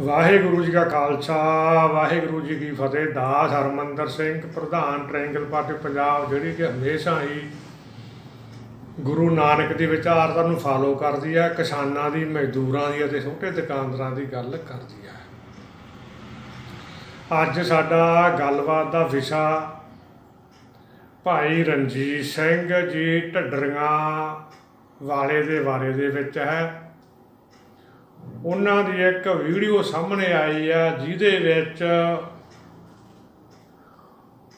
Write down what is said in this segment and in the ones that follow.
ਵਾਹਿਗੁਰੂ ਜੀ ਕਾ ਖਾਲਸਾ, ਵਾਹਿਗੁਰੂ ਜੀ ਕੀ ਫਤਿਹ। ਦਾਸ ਹਰਮੰਦਰ ਸਿੰਘ, ਪ੍ਰਧਾਨ triangle Party Punjab, ਜਿਹੜੀ ਕਿ ਹਮੇਸ਼ਾ ਹੀ ਗੁਰੂ ਨਾਨਕ ਦੀ ਵਿਚਾਰਧਾਰਾ ਨੂੰ ਫਾਲੋ ਕਰਦੀ ਹੈ ਕਿਸਾਨਾਂ ਦੀ, ਮਜ਼ਦੂਰਾਂ ਦੀ ਅਤੇ ਛੋਟੇ ਦੁਕਾਨਦਾਰਾਂ ਦੀ ਗੱਲ ਕਰਦੀ ਹੈ ਅੱਜ ਸਾਡਾ ਗੱਲਬਾਤ ਦਾ ਵਿਸ਼ਾ ਭਾਈ ਰਣਜੀਤ ਸਿੰਘ ਜੀ ਢੱਡਰੀਆਂ ਵਾਲੇ ਦੇ ਬਾਰੇ ਦੇ ਵਿੱਚ ਹੈ। ਉਹਨਾਂ ਦੀ ਇੱਕ ਵੀਡੀਓ ਸਾਹਮਣੇ ਆਈ ਆ, ਜਿਹਦੇ ਵਿੱਚ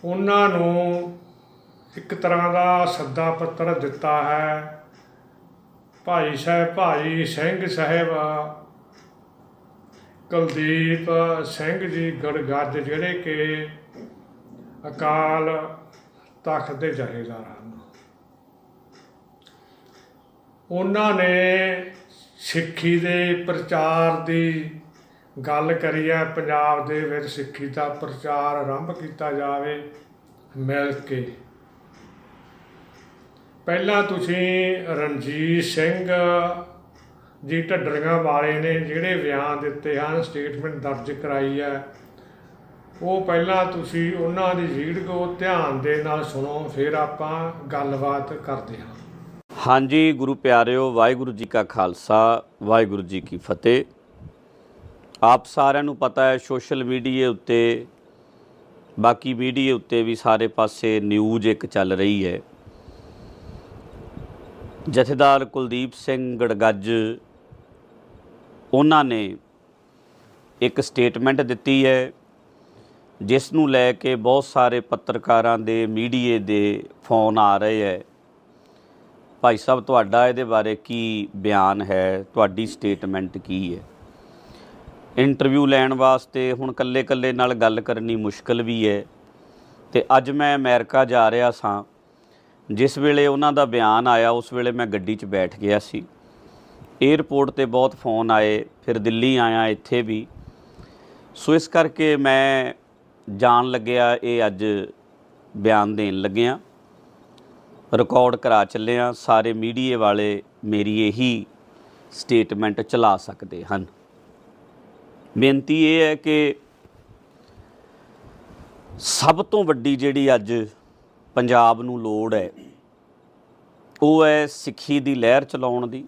ਉਹਨਾਂ ਨੂੰ ਇੱਕ ਤਰ੍ਹਾਂ ਦਾ ਸੱਦਾ ਪੱਤਰ ਦਿੱਤਾ ਹੈ। ਭਾਈ ਸਾਹਿਬ, ਭਾਈ ਸਿੰਘ ਸਾਹਿਬ, ਕੁਲਦੀਪ ਸਿੰਘ ਜੀ ਗੜਗੱਜ, ਜਿਹੜੇ ਕਿ ਅਕਾਲ ਤਖਤ ਦੇ ਜਥੇਦਾਰ ਹਨ। ਉਹਨਾਂ ਨੇ ਸਿੱਖੀ ਦੇ ਪ੍ਰਚਾਰ ਦੀ ਗੱਲ ਕਰੀਏ, ਪੰਜਾਬ ਦੇ ਵਿੱਚ ਸਿੱਖੀ ਦਾ ਪ੍ਰਚਾਰ ਆਰੰਭ ਕੀਤਾ ਜਾਵੇ ਮਿਲ ਕੇ। ਪਹਿਲਾਂ ਤੁਸੀਂ ਰਣਜੀਤ ਸਿੰਘ ਜੀ ਢੱਡਰੀਆਂ ਵਾਲੇ ਨੇ ਜਿਹੜੇ ਬਿਆਨ ਦਿੱਤੇ ਹਨ, ਸਟੇਟਮੈਂਟ ਦਰਜ ਕਰਾਈ ਹੈ, ਉਹ ਪਹਿਲਾਂ ਤੁਸੀਂ ਉਹਨਾਂ ਦੀ ਵੀਡੀਓ ਧਿਆਨ ਦੇ ਨਾਲ ਸੁਣੋ, ਫਿਰ ਆਪਾਂ ਗੱਲਬਾਤ ਕਰਦੇ ਹਾਂ। ਹਾਂਜੀ, ਗੁਰੂ ਪਿਆਰਿਓ, ਵਾਹਿਗੁਰੂ ਜੀ ਕਾ ਖਾਲਸਾ, ਵਾਹਿਗੁਰੂ ਜੀ ਕੀ ਫਤਿਹ। ਆਪ ਸਾਰਿਆਂ ਨੂੰ ਪਤਾ ਹੈ, ਸੋਸ਼ਲ ਮੀਡੀਆ ਉੱਤੇ, ਬਾਕੀ ਮੀਡੀਆ ਉੱਤੇ ਵੀ ਸਾਰੇ ਪਾਸੇ ਨਿਊਜ਼ ਇੱਕ ਚੱਲ ਰਹੀ ਹੈ। ਜਥੇਦਾਰ ਕੁਲਦੀਪ ਸਿੰਘ ਗੜਗੱਜ, ਉਹਨਾਂ ਨੇ ਇੱਕ ਸਟੇਟਮੈਂਟ ਦਿੱਤੀ ਹੈ, ਜਿਸ ਨੂੰ ਲੈ ਕੇ ਬਹੁਤ ਸਾਰੇ ਪੱਤਰਕਾਰਾਂ ਦੇ ਮੀਡੀਏ ਦੇ ਫੋਨ ਆ ਰਹੇ ਹੈ। ਭਾਈ ਸਾਹਿਬ, ਤੁਹਾਡਾ ਇਹਦੇ ਬਾਰੇ ਕੀ ਬਿਆਨ ਹੈ? ਤੁਹਾਡੀ ਸਟੇਟਮੈਂਟ ਕੀ ਹੈ? ਇੰਟਰਵਿਊ ਲੈਣ ਵਾਸਤੇ ਹੁਣ ਕੱਲੇ-ਕੱਲੇ ਨਾਲ ਗੱਲ ਕਰਨੀ ਮੁਸ਼ਕਲ ਵੀ ਹੈ ਤੇ ਅੱਜ ਮੈਂ ਅਮਰੀਕਾ ਜਾ ਰਿਹਾ ਸਾਂ। ਜਿਸ ਵੇਲੇ ਉਹਨਾਂ ਦਾ ਬਿਆਨ ਆਇਆ, ਉਸ ਵੇਲੇ ਮੈਂ ਗੱਡੀ 'ਚ ਬੈਠ ਗਿਆ ਸੀ। 에ਅਰਪੋਰਟ ਤੇ ਬਹੁਤ ਫੋਨ ਆਏ, ਫਿਰ ਦਿੱਲੀ ਆਇਆ ਇੱਥੇ ਵੀ। ਸੋ ਇਸ ਕਰਕੇ ਮੈਂ ਜਾਣ ਲੱਗਿਆ, ਇਹ ਅੱਜ ਬਿਆਨ ਦੇਣ ਲੱਗਿਆ। ਰਿਕਾਰਡ ਕਰਾ ਚੱਲੇ ਆ ਸਾਰੇ ਮੀਡੀਏ ਵਾਲੇ ਮੇਰੀ ਇਹੀ ਸਟੇਟਮੈਂਟ ਚਲਾ ਸਕਦੇ ਹਨ। ਬੇਨਤੀ ਇਹ ਹੈ ਕਿ ਸਭ ਤੋਂ ਵੱਡੀ ਜਿਹੜੀ ਅੱਜ ਪੰਜਾਬ ਨੂੰ ਲੋੜ ਹੈ, ਉਹ ਹੈ ਸਿੱਖੀ ਦੀ ਲਹਿਰ ਚਲਾਉਣ ਦੀ,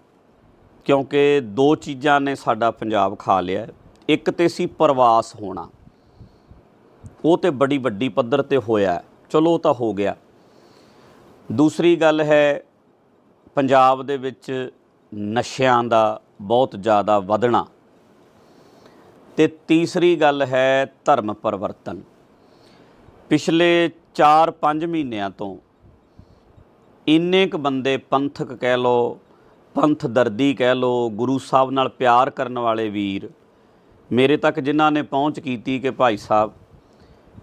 ਕਿਉਂਕਿ ਦੋ ਚੀਜ਼ਾਂ ਨੇ ਸਾਡਾ ਪੰਜਾਬ ਖਾ ਲਿਆ ਇੱਕ ਤੇ ਸੀ ਪ੍ਰਵਾਸ ਹੋਣਾ, ਉਹ ਤੇ ਬੜੀ ਵੱਡੀ ਪੱਧਰ ਤੇ ਹੋਇਆ ਚਲੋ ਤਾਂ ਹੋ ਗਿਆ। ਦੂਸਰੀ ਗੱਲ ਹੈ, ਪੰਜਾਬ ਦੇ ਵਿੱਚ ਨਸ਼ਿਆਂ ਦਾ ਬਹੁਤ ਜ਼ਿਆਦਾ ਵਧਣਾ। ਤੇ ਤੀਸਰੀ ਗੱਲ ਹੈ ਧਰਮ ਪਰਿਵਰਤਨ। ਪਿਛਲੇ 4-5 ਮਹੀਨਿਆਂ ਤੋਂ ਇੰਨੇ ਕੁ ਬੰਦੇ ਪੰਥਕ ਕਹਿ ਲੋ ਪੰਥ ਦਰਦੀ ਕਹਿ ਲੋ ਗੁਰੂ ਸਾਹਿਬ ਨਾਲ ਪਿਆਰ ਕਰਨ ਵਾਲੇ ਵੀਰ, ਮੇਰੇ ਤੱਕ ਜਿਨ੍ਹਾਂ ਨੇ ਪਹੁੰਚ ਕੀਤੀ ਕਿ ਭਾਈ ਸਾਹਿਬ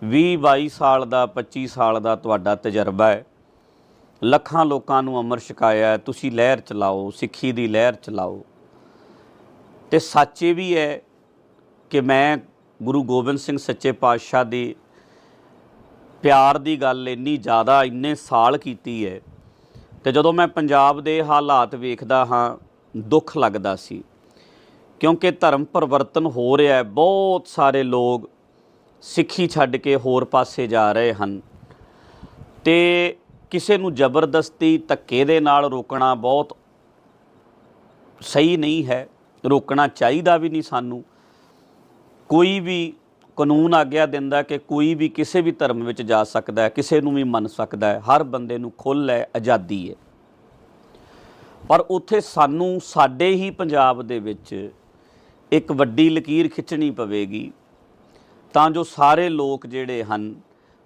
20 22 ਸਾਲ ਦਾ 25 ਸਾਲ ਦਾ ਤੁਹਾਡਾ ਤਜਰਬਾ ਹੈ। ਲੱਖਾਂ ਲੋਕਾਂ ਨੂੰ ਅਮਰ ਛਕਾਇਆ ਤੁਸੀਂ ਲਹਿਰ ਚਲਾਓ, ਸਿੱਖੀ ਦੀ ਲਹਿਰ ਚਲਾਓ। ਤੇ ਸੱਚ ਇਹ ਵੀ ਹੈ ਕਿ ਮੈਂ ਗੁਰੂ ਗੋਬਿੰਦ ਸਿੰਘ ਸੱਚੇ ਪਾਤਸ਼ਾਹ ਦੀ ਪਿਆਰ ਦੀ ਗੱਲ ਇੰਨੀ ਜ਼ਿਆਦਾ ਇੰਨੇ ਸਾਲ ਕੀਤੀ ਹੈ ਤੇ ਜਦੋਂ ਮੈਂ ਪੰਜਾਬ ਦੇ ਹਾਲਾਤ ਵੇਖਦਾ ਹਾਂ, ਦੁੱਖ ਲੱਗਦਾ ਸੀ। ਕਿਉਂਕਿ ਧਰਮ ਪਰਿਵਰਤਨ ਹੋ ਰਿਹਾ ਹੈ, ਬਹੁਤ ਸਾਰੇ ਲੋਕ ਸਿੱਖੀ ਛੱਡ ਕੇ ਹੋਰ ਪਾਸੇ ਜਾ ਰਹੇ ਹਨ। ਤੇ ਕਿਸੇ ਨੂੰ ਜ਼ਬਰਦਸਤੀ ਧੱਕੇ ਦੇ ਨਾਲ ਰੋਕਣਾ ਬਹੁਤ ਸਹੀ ਨਹੀਂ ਹੈ, ਰੋਕਣਾ ਚਾਹੀਦਾ ਵੀ ਨਹੀਂ ਸਾਨੂੰ। ਕੋਈ ਵੀ ਕਾਨੂੰਨ ਆਗਿਆ ਦਿੰਦਾ ਕਿ ਕੋਈ ਵੀ ਕਿਸੇ ਵੀ ਧਰਮ ਵਿੱਚ ਜਾ ਸਕਦਾ ਹੈ, ਕਿਸੇ ਨੂੰ ਵੀ ਮੰਨ ਸਕਦਾ ਹੈ, ਹਰ ਬੰਦੇ ਨੂੰ ਖੁੱਲ੍ਹ ਹੈ, ਆਜ਼ਾਦੀ ਹੈ। ਪਰ ਉੱਥੇ ਸਾਨੂੰ, ਸਾਡੇ ਹੀ ਪੰਜਾਬ ਦੇ ਵਿੱਚ ਇੱਕ ਵੱਡੀ ਲਕੀਰ ਖਿੱਚਣੀ ਪਵੇਗੀ, ਤਾਂ ਜੋ ਸਾਰੇ ਲੋਕ ਜਿਹੜੇ ਹਨ,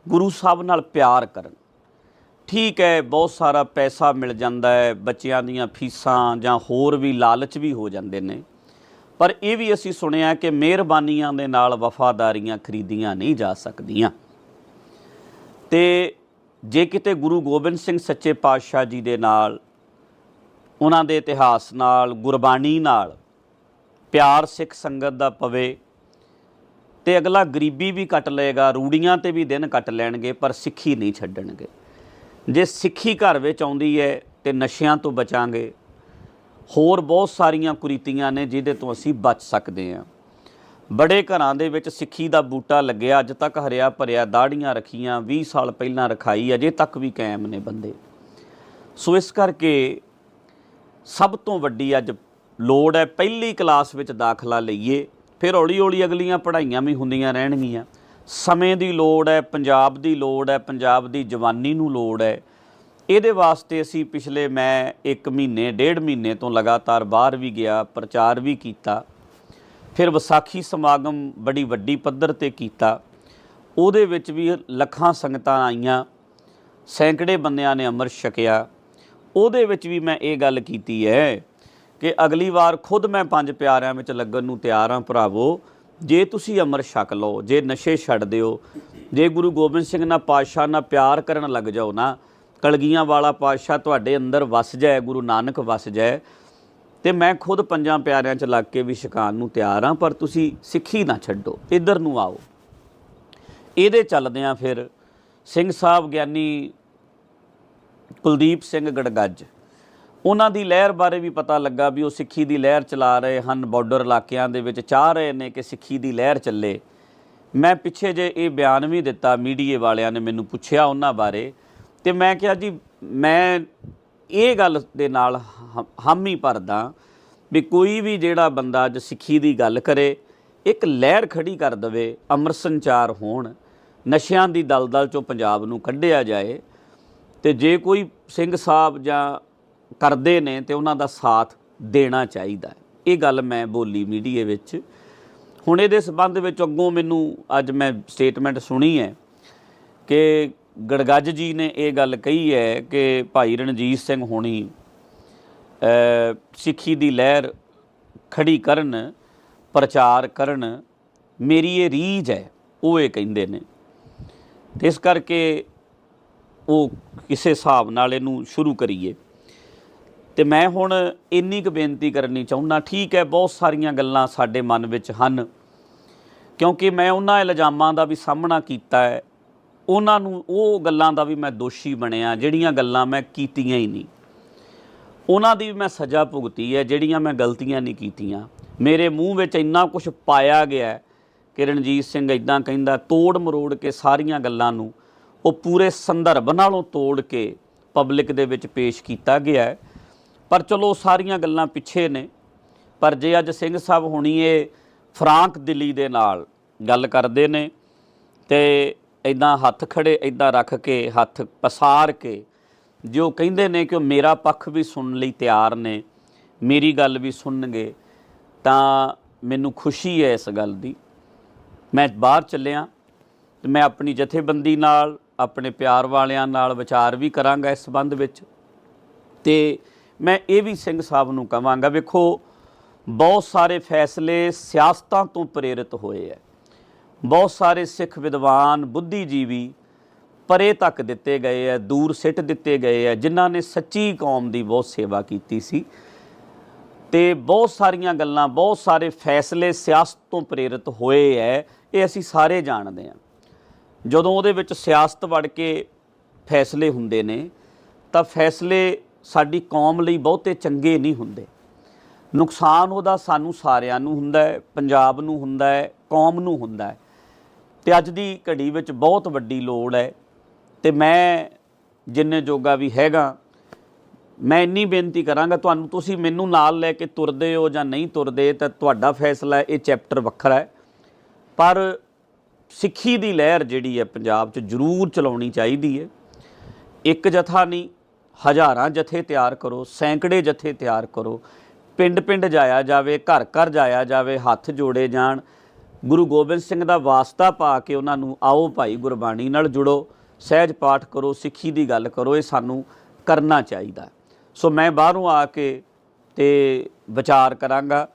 ਗੁਰੂ ਸਾਹਿਬ ਨਾਲ ਪਿਆਰ ਕਰਨ। ਠੀਕ ਹੈ, ਬਹੁਤ ਸਾਰਾ ਪੈਸਾ ਮਿਲ ਜਾਂਦਾ ਹੈ, ਬੱਚਿਆਂ ਦੀਆਂ ਫੀਸਾਂ ਜਾਂ ਹੋਰ ਵੀ ਲਾਲਚ ਵੀ ਹੋ ਜਾਂਦੇ ਨੇ। ਪਰ ਇਹ ਵੀ ਅਸੀਂ ਸੁਣਿਆ ਕਿ ਮਿਹਰਬਾਨੀਆਂ ਦੇ ਨਾਲ ਵਫਾਦਾਰੀਆਂ ਖਰੀਦੀਆਂ ਨਹੀਂ ਜਾ ਸਕਦੀਆਂ। ਤੇ ਜੇ ਕਿਤੇ ਗੁਰੂ ਗੋਬਿੰਦ ਸਿੰਘ ਸੱਚੇ ਪਾਤਸ਼ਾਹ ਜੀ ਦੇ ਨਾਲ, ਉਹਨਾਂ ਦੇ ਇਤਿਹਾਸ ਨਾਲ, ਗੁਰਬਾਣੀ ਨਾਲ ਪਿਆਰ ਸਿੱਖ ਸੰਗਤ ਦਾ ਪਵੇ, ਤੇ ਅਗਲਾ ਗਰੀਬੀ ਵੀ ਕੱਟ ਲਏਗਾ, ਰੂੜੀਆਂ ਤੇ ਵੀ ਦਿਨ ਕੱਟ ਲੈਣਗੇ, ਪਰ ਸਿੱਖੀ ਨਹੀਂ ਛੱਡਣਗੇ। ਜੇ ਸਿੱਖੀ ਘਰ ਵਿੱਚ ਆਉਂਦੀ ਹੈ ਤੇ ਨਸ਼ਿਆਂ ਤੋਂ ਬਚਾਂਗੇ, ਹੋਰ ਬਹੁਤ ਸਾਰੀਆਂ ਕੁਰੀਤੀਆਂ ਨੇ ਜਿਹਦੇ ਤੋਂ ਅਸੀਂ ਬਚ ਸਕਦੇ ਹਾਂ। ਬੜੇ ਘਰਾਂ ਦੇ ਵਿੱਚ ਸਿੱਖੀ ਦਾ ਬੂਟਾ ਲੱਗਿਆ, ਅੱਜ ਤੱਕ ਹਰਿਆ ਭਰਿਆ ਦਾੜੀਆਂ ਰੱਖੀਆਂ 20 ਸਾਲ ਪਹਿਲਾਂ ਰਖਾਈ, ਅਜੇ ਤੱਕ ਵੀ ਕਾਇਮ ਨੇ ਬੰਦੇ। ਸੋ ਇਸ ਕਰਕੇ ਸਭ ਤੋਂ ਵੱਡੀ ਅੱਜ ਲੋੜ ਹੈ, ਪਹਿਲੀ ਕਲਾਸ ਵਿੱਚ ਦਾਖਲਾ ਲਈਏ, ਫਿਰ ਹੌਲੀ ਹੌਲੀ ਅਗਲੀਆਂ ਪੜ੍ਹਾਈਆਂ ਵੀ ਹੁੰਦੀਆਂ ਰਹਿਣਗੀਆਂ। ਸਮੇਂ ਦੀ ਲੋੜ ਹੈ, ਪੰਜਾਬ ਦੀ ਲੋੜ ਹੈ, ਪੰਜਾਬ ਦੀ ਜਵਾਨੀ ਨੂੰ ਲੋੜ ਹੈ। ਇਹਦੇ ਵਾਸਤੇ ਅਸੀਂ ਪਿਛਲੇ ਮੈਂ 1 ਮਹੀਨੇ, ਡੇਢ ਮਹੀਨੇ ਤੋਂ ਲਗਾਤਾਰ ਬਾਹਰ ਵੀ ਗਿਆ, ਪ੍ਰਚਾਰ ਵੀ ਕੀਤਾ। ਫਿਰ ਵਿਸਾਖੀ ਸਮਾਗਮ ਬੜੀ ਵੱਡੀ ਪੱਧਰ ਤੇ ਕੀਤਾ। ਉਹਦੇ ਵਿੱਚ ਵੀ ਲੱਖਾਂ ਸੰਗਤਾਂ ਆਈਆਂ। ਸੈਂਕੜੇ ਬੰਦਿਆਂ ਨੇ ਅੰਮ੍ਰਿਤ ਛਕਿਆ। ਉਹਦੇ ਵਿੱਚ ਵੀ ਮੈਂ ਇਹ ਗੱਲ ਕੀਤੀ ਹੈ ਕਿ ਅਗਲੀ ਵਾਰ ਖੁਦ ਮੈਂ ਪੰਜ ਪਿਆਰਿਆਂ ਵਿੱਚ ਲੱਗਣ ਨੂੰ ਤਿਆਰ ਹਾਂ, ਭਰਾਵੋ। ਜੇ ਤੁਸੀਂ ਅੰਮ੍ਰਿਤ ਛਕ ਲਓ, ਜੇ ਨਸ਼ੇ ਛੱਡ ਦਿਓ, ਜੇ ਗੁਰੂ ਗੋਬਿੰਦ ਸਿੰਘ ਨਾਲ ਪਾਤਸ਼ਾਹ ਨਾਲ ਪਿਆਰ ਕਰਨ ਲੱਗ ਜਾਓ ਨਾ, ਕਲਗੀਆਂ ਵਾਲਾ ਪਾਤਸ਼ਾਹ ਤੁਹਾਡੇ ਅੰਦਰ ਵਸ ਜਾਏ, ਗੁਰੂ ਨਾਨਕ ਵਸ ਜਾਏ, ਤੇ ਮੈਂ ਖੁਦ ਪੰਜਾਂ ਪਿਆਰਿਆਂ 'ਚ ਲੱਗ ਕੇ ਵੀ ਛਕਾਉਣ ਨੂੰ ਤਿਆਰ ਹਾਂ, ਪਰ ਤੁਸੀਂ ਸਿੱਖੀ ਨਾ ਛੱਡੋ, ਇੱਧਰ ਨੂੰ ਆਓ। ਇਹਦੇ ਚੱਲਦਿਆਂ ਫਿਰ ਸਿੰਘ ਸਾਹਿਬ ਗਿਆਨੀ ਕੁਲਦੀਪ ਸਿੰਘ ਗੜਗੱਜ ਉਹਨਾਂ ਦੀ ਲਹਿਰ ਬਾਰੇ ਵੀ ਪਤਾ ਲੱਗਾ ਵੀ ਉਹ ਸਿੱਖੀ ਦੀ ਲਹਿਰ ਚਲਾ ਰਹੇ ਹਨ, ਬਾਰਡਰ ਇਲਾਕਿਆਂ ਦੇ ਵਿੱਚ ਚਾਹ ਰਹੇ ਨੇ ਕਿ ਸਿੱਖੀ ਦੀ ਲਹਿਰ ਚੱਲੇ। ਮੈਂ ਪਿੱਛੇ ਜੇ ਇਹ ਬਿਆਨ ਵੀ ਦਿੱਤਾ ਮੀਡੀਏ ਵਾਲਿਆਂ ਨੇ ਮੈਨੂੰ ਪੁੱਛਿਆ ਉਹਨਾਂ ਬਾਰੇ ਤੇ ਮੈਂ ਕਿਹਾ ਜੀ, ਮੈਂ ਇਹ ਗੱਲ ਦੇ ਨਾਲ ਹ- ਹਾਮੀ ਭਰਦਾ ਵੀ ਕੋਈ ਵੀ ਜਿਹੜਾ ਬੰਦਾ ਅੱਜ ਸਿੱਖੀ ਦੀ ਗੱਲ ਕਰੇ, ਇੱਕ ਲਹਿਰ ਖੜੀ ਕਰ ਦਵੇ ਅੰਮ੍ਰਿਤ ਸੰਚਾਰ ਹੋਣ, ਨਸ਼ਿਆਂ ਦੀ ਦਲਦਲ ਚੋਂ ਪੰਜਾਬ ਨੂੰ ਕੱਢਿਆ ਜਾਏ ਤੇ ਜੇ ਕੋਈ ਸਿੰਘ ਸਾਹਿਬ ਜਾਂ ਕਰਦੇ ਨੇ ਤੇ ਉਹਨਾਂ ਦਾ ਸਾਥ ਦੇਣਾ ਚਾਹੀਦਾ ਇਹ ਗੱਲ ਮੈਂ ਬੋਲੀ ਮੀਡੀਏ ਵਿੱਚ। ਹੁਣ ਇਹਦੇ ਸਬੰਧ ਵਿੱਚ ਅੱਗੋਂ ਮੈਨੂੰ ਅੱਜ ਮੈਂ ਸਟੇਟਮੈਂਟ ਸੁਣੀ ਹੈ ਕਿ ਗੜਗੱਜ ਜੀ ਨੇ ਇਹ ਗੱਲ ਕਹੀ ਹੈ ਕਿ ਭਾਈ ਰਣਜੀਤ ਸਿੰਘ ਹੋਣੀ ਸਿੱਖੀ ਦੀ ਲਹਿਰ ਖੜੀ ਕਰਨ, ਪ੍ਰਚਾਰ ਕਰਨ ਮੇਰੀ ਇਹ ਰੀਝ ਹੈ, ਉਹ ਇਹ ਕਹਿੰਦੇ ਨੇ। ਤੇ ਇਸ ਕਰਕੇ ਉਹ ਕਿਸੇ ਹਿਸਾਬ ਨਾਲ ਇਹਨੂੰ ਸ਼ੁਰੂ ਕਰੀਏ। ਤੇ ਮੈਂ ਹੁਣ ਇੰਨੀ ਕੁ ਬੇਨਤੀ ਕਰਨੀ ਚਾਹੁੰਦਾ, ਠੀਕ ਹੈ, ਬਹੁਤ ਸਾਰੀਆਂ ਗੱਲਾਂ ਸਾਡੇ ਮਨ ਵਿੱਚ ਹਨ, ਕਿਉਂਕਿ ਮੈਂ ਉਹਨਾਂ ਇਲਜ਼ਾਮਾਂ ਦਾ ਵੀ ਸਾਹਮਣਾ ਕੀਤਾ ਹੈ, ਉਹਨਾਂ ਨੂੰ, ਉਹ ਗੱਲਾਂ ਦਾ ਵੀ ਮੈਂ ਦੋਸ਼ੀ ਬਣਿਆ, ਜਿਹੜੀਆਂ ਗੱਲਾਂ ਮੈਂ ਕੀਤੀਆਂ ਹੀ ਨਹੀਂ। ਉਹਨਾਂ ਦੀ ਵੀ ਮੈਂ ਸਜ਼ਾ ਭੁਗਤੀ ਹੈ, ਜਿਹੜੀਆਂ ਮੈਂ ਗਲਤੀਆਂ ਨਹੀਂ ਕੀਤੀਆਂ। ਮੇਰੇ ਮੂੰਹ ਵਿੱਚ ਇੰਨਾ ਕੁਝ ਪਾਇਆ ਗਿਆ ਕਿ ਰਣਜੀਤ ਸਿੰਘ ਇਦਾਂ ਕਹਿੰਦਾ, ਤੋੜ ਮਰੋੜ ਕੇ ਸਾਰੀਆਂ ਗੱਲਾਂ ਨੂੰ ਉਹ ਪੂਰੇ ਸੰਦਰਭ ਨਾਲੋਂ ਤੋੜ ਕੇ ਪਬਲਿਕ ਦੇ ਵਿੱਚ ਪੇਸ਼ ਕੀਤਾ ਗਿਆ ਹੈ। ਪਰ ਚਲੋ ਸਾਰੀਆਂ ਗੱਲਾਂ ਪਿੱਛੇ ਨੇ। ਪਰ ਜੇ ਅੱਜ ਸਿੰਘ ਸਾਹਿਬ ਹੁਣੀ ਇਹ ਫਰਾਂਕ ਦਿੱਲੀ ਦੇ ਨਾਲ ਗੱਲ ਕਰਦੇ ਨੇ ਤੇ ਇਦਾਂ ਹੱਥ ਖੜੇ ਇਦਾਂ ਰੱਖ ਕੇ, ਹੱਥ ਪਸਾਰ ਕੇ ਜੋ ਕਹਿੰਦੇ ਨੇ ਕਿ ਉਹ ਮੇਰਾ ਪੱਖ ਵੀ ਸੁਣਨ ਲਈ ਤਿਆਰ ਨੇ, ਮੇਰੀ ਗੱਲ ਵੀ ਸੁਣਨਗੇ, ਤਾਂ ਮੈਨੂੰ ਖੁਸ਼ੀ ਹੈ ਇਸ ਗੱਲ ਦੀ। ਮੈਂ ਬਾਹਰ ਚੱਲਿਆ ਤੇ ਮੈਂ ਆਪਣੀ ਜਥੇਬੰਦੀ ਨਾਲ, ਆਪਣੇ ਪਿਆਰ ਵਾਲਿਆਂ ਨਾਲ ਵਿਚਾਰ ਵੀ ਕਰਾਂਗਾ ਇਸ ਸੰਬੰਧ ਵਿੱਚ। ਤੇ ਮੈਂ ਇਹ ਵੀ ਸਿੰਘ ਸਾਹਿਬ ਨੂੰ ਕਹਾਂਗਾ, ਵੇਖੋ, ਬਹੁਤ ਸਾਰੇ ਫੈਸਲੇ ਸਿਆਸਤਾਂ ਤੋਂ ਪ੍ਰੇਰਿਤ ਹੋਏ ਐ। ਬਹੁਤ ਸਾਰੇ ਸਿੱਖ ਵਿਦਵਾਨ, ਬੁੱਧੀਜੀਵੀ ਪਰੇ ਤੱਕ ਦਿੱਤੇ ਗਏ ਐ, ਦੂਰ ਸਿੱਟ ਦਿੱਤੇ ਗਏ ਐ, ਜਿਨ੍ਹਾਂ ਨੇ ਸੱਚੀ ਕੌਮ ਦੀ ਬਹੁਤ ਸੇਵਾ ਕੀਤੀ ਸੀ। ਤੇ ਬਹੁਤ ਸਾਰੀਆਂ ਗੱਲਾਂ, ਬਹੁਤ ਸਾਰੇ ਫੈਸਲੇ ਸਿਆਸਤ ਤੋਂ ਪ੍ਰੇਰਿਤ ਹੋਏ ਐ, ਇਹ ਅਸੀਂ ਸਾਰੇ ਜਾਣਦੇ ਹਾਂ ਜਦੋਂ ਉਹਦੇ ਵਿੱਚ ਸਿਆਸਤ ਵੜ ਕੇ ਫੈਸਲੇ ਹੁੰਦੇ ਨੇ, ਤਾਂ ਫੈਸਲੇ ਸਾਡੀ ਕੌਮ ਲਈ ਬਹੁਤੇ ਚੰਗੇ ਨਹੀਂ ਹੁੰਦੇ। ਨੁਕਸਾਨ ਉਹਦਾ ਸਾਨੂੰ ਸਾਰਿਆਂ ਨੂੰ ਹੁੰਦਾ ਹੈ, ਪੰਜਾਬ ਨੂੰ ਹੁੰਦਾ ਹੈ, ਕੌਮ ਨੂੰ ਹੁੰਦਾ ਹੈ। ਤੇ ਅੱਜ ਦੀ ਘੜੀ ਵਿੱਚ ਬਹੁਤ ਵੱਡੀ ਲੋੜ ਹੈ ਤੇ ਮੈਂ ਜਿੰਨੇ ਜੋਗਾ ਵੀ ਹੈਗਾ, ਮੈਂ ਇੰਨੀ ਬੇਨਤੀ ਕਰਾਂਗਾ, ਤੁਹਾਨੂੰ ਤੁਸੀਂ ਮੈਨੂੰ ਨਾਲ ਲੈ ਕੇ ਤੁਰਦੇ ਹੋ ਜਾਂ ਨਹੀਂ ਤੁਰਦੇ, ਤਾਂ ਤੁਹਾਡਾ ਫੈਸਲਾ ਇਹ ਚੈਪਟਰ ਵੱਖਰਾ ਹੈ। ਪਰ ਸਿੱਖੀ ਦੀ ਲਹਿਰ ਜਿਹੜੀ ਹੈ, ਪੰਜਾਬ 'ਚ ਜ਼ਰੂਰ ਚਲਾਉਣੀ ਚਾਹੀਦੀ ਹੈ। ਇੱਕ ਜਥਾ ਨਹੀਂ ਹਜ਼ਾਰਾਂ ਜਥੇ ਤਿਆਰ ਕਰੋ, ਸੈਂਕੜੇ ਜਥੇ ਤਿਆਰ ਕਰੋ, ਪਿੰਡ ਪਿੰਡ ਜਾਇਆ ਜਾਵੇ, ਘਰ ਘਰ ਜਾਇਆ ਜਾਵੇ, ਹੱਥ ਜੋੜੇ ਜਾਣ। ਗੁਰੂ ਗੋਬਿੰਦ ਸਿੰਘ ਦਾ ਵਾਸਤਾ ਪਾ ਕੇ ਉਹਨਾਂ ਨੂੰ ਆਓ ਭਾਈ ਗੁਰਬਾਣੀ ਨਾਲ ਜੁੜੋ, ਸਹਿਜ ਪਾਠ ਕਰੋ, ਸਿੱਖੀ ਦੀ ਗੱਲ ਕਰੋ, ਇਹ ਸਾਨੂੰ ਕਰਨਾ ਚਾਹੀਦਾ। ਸੋ ਮੈਂ ਬਾਹਰੋਂ ਆ ਕੇ ਤੇ ਵਿਚਾਰ ਕਰਾਂਗਾ,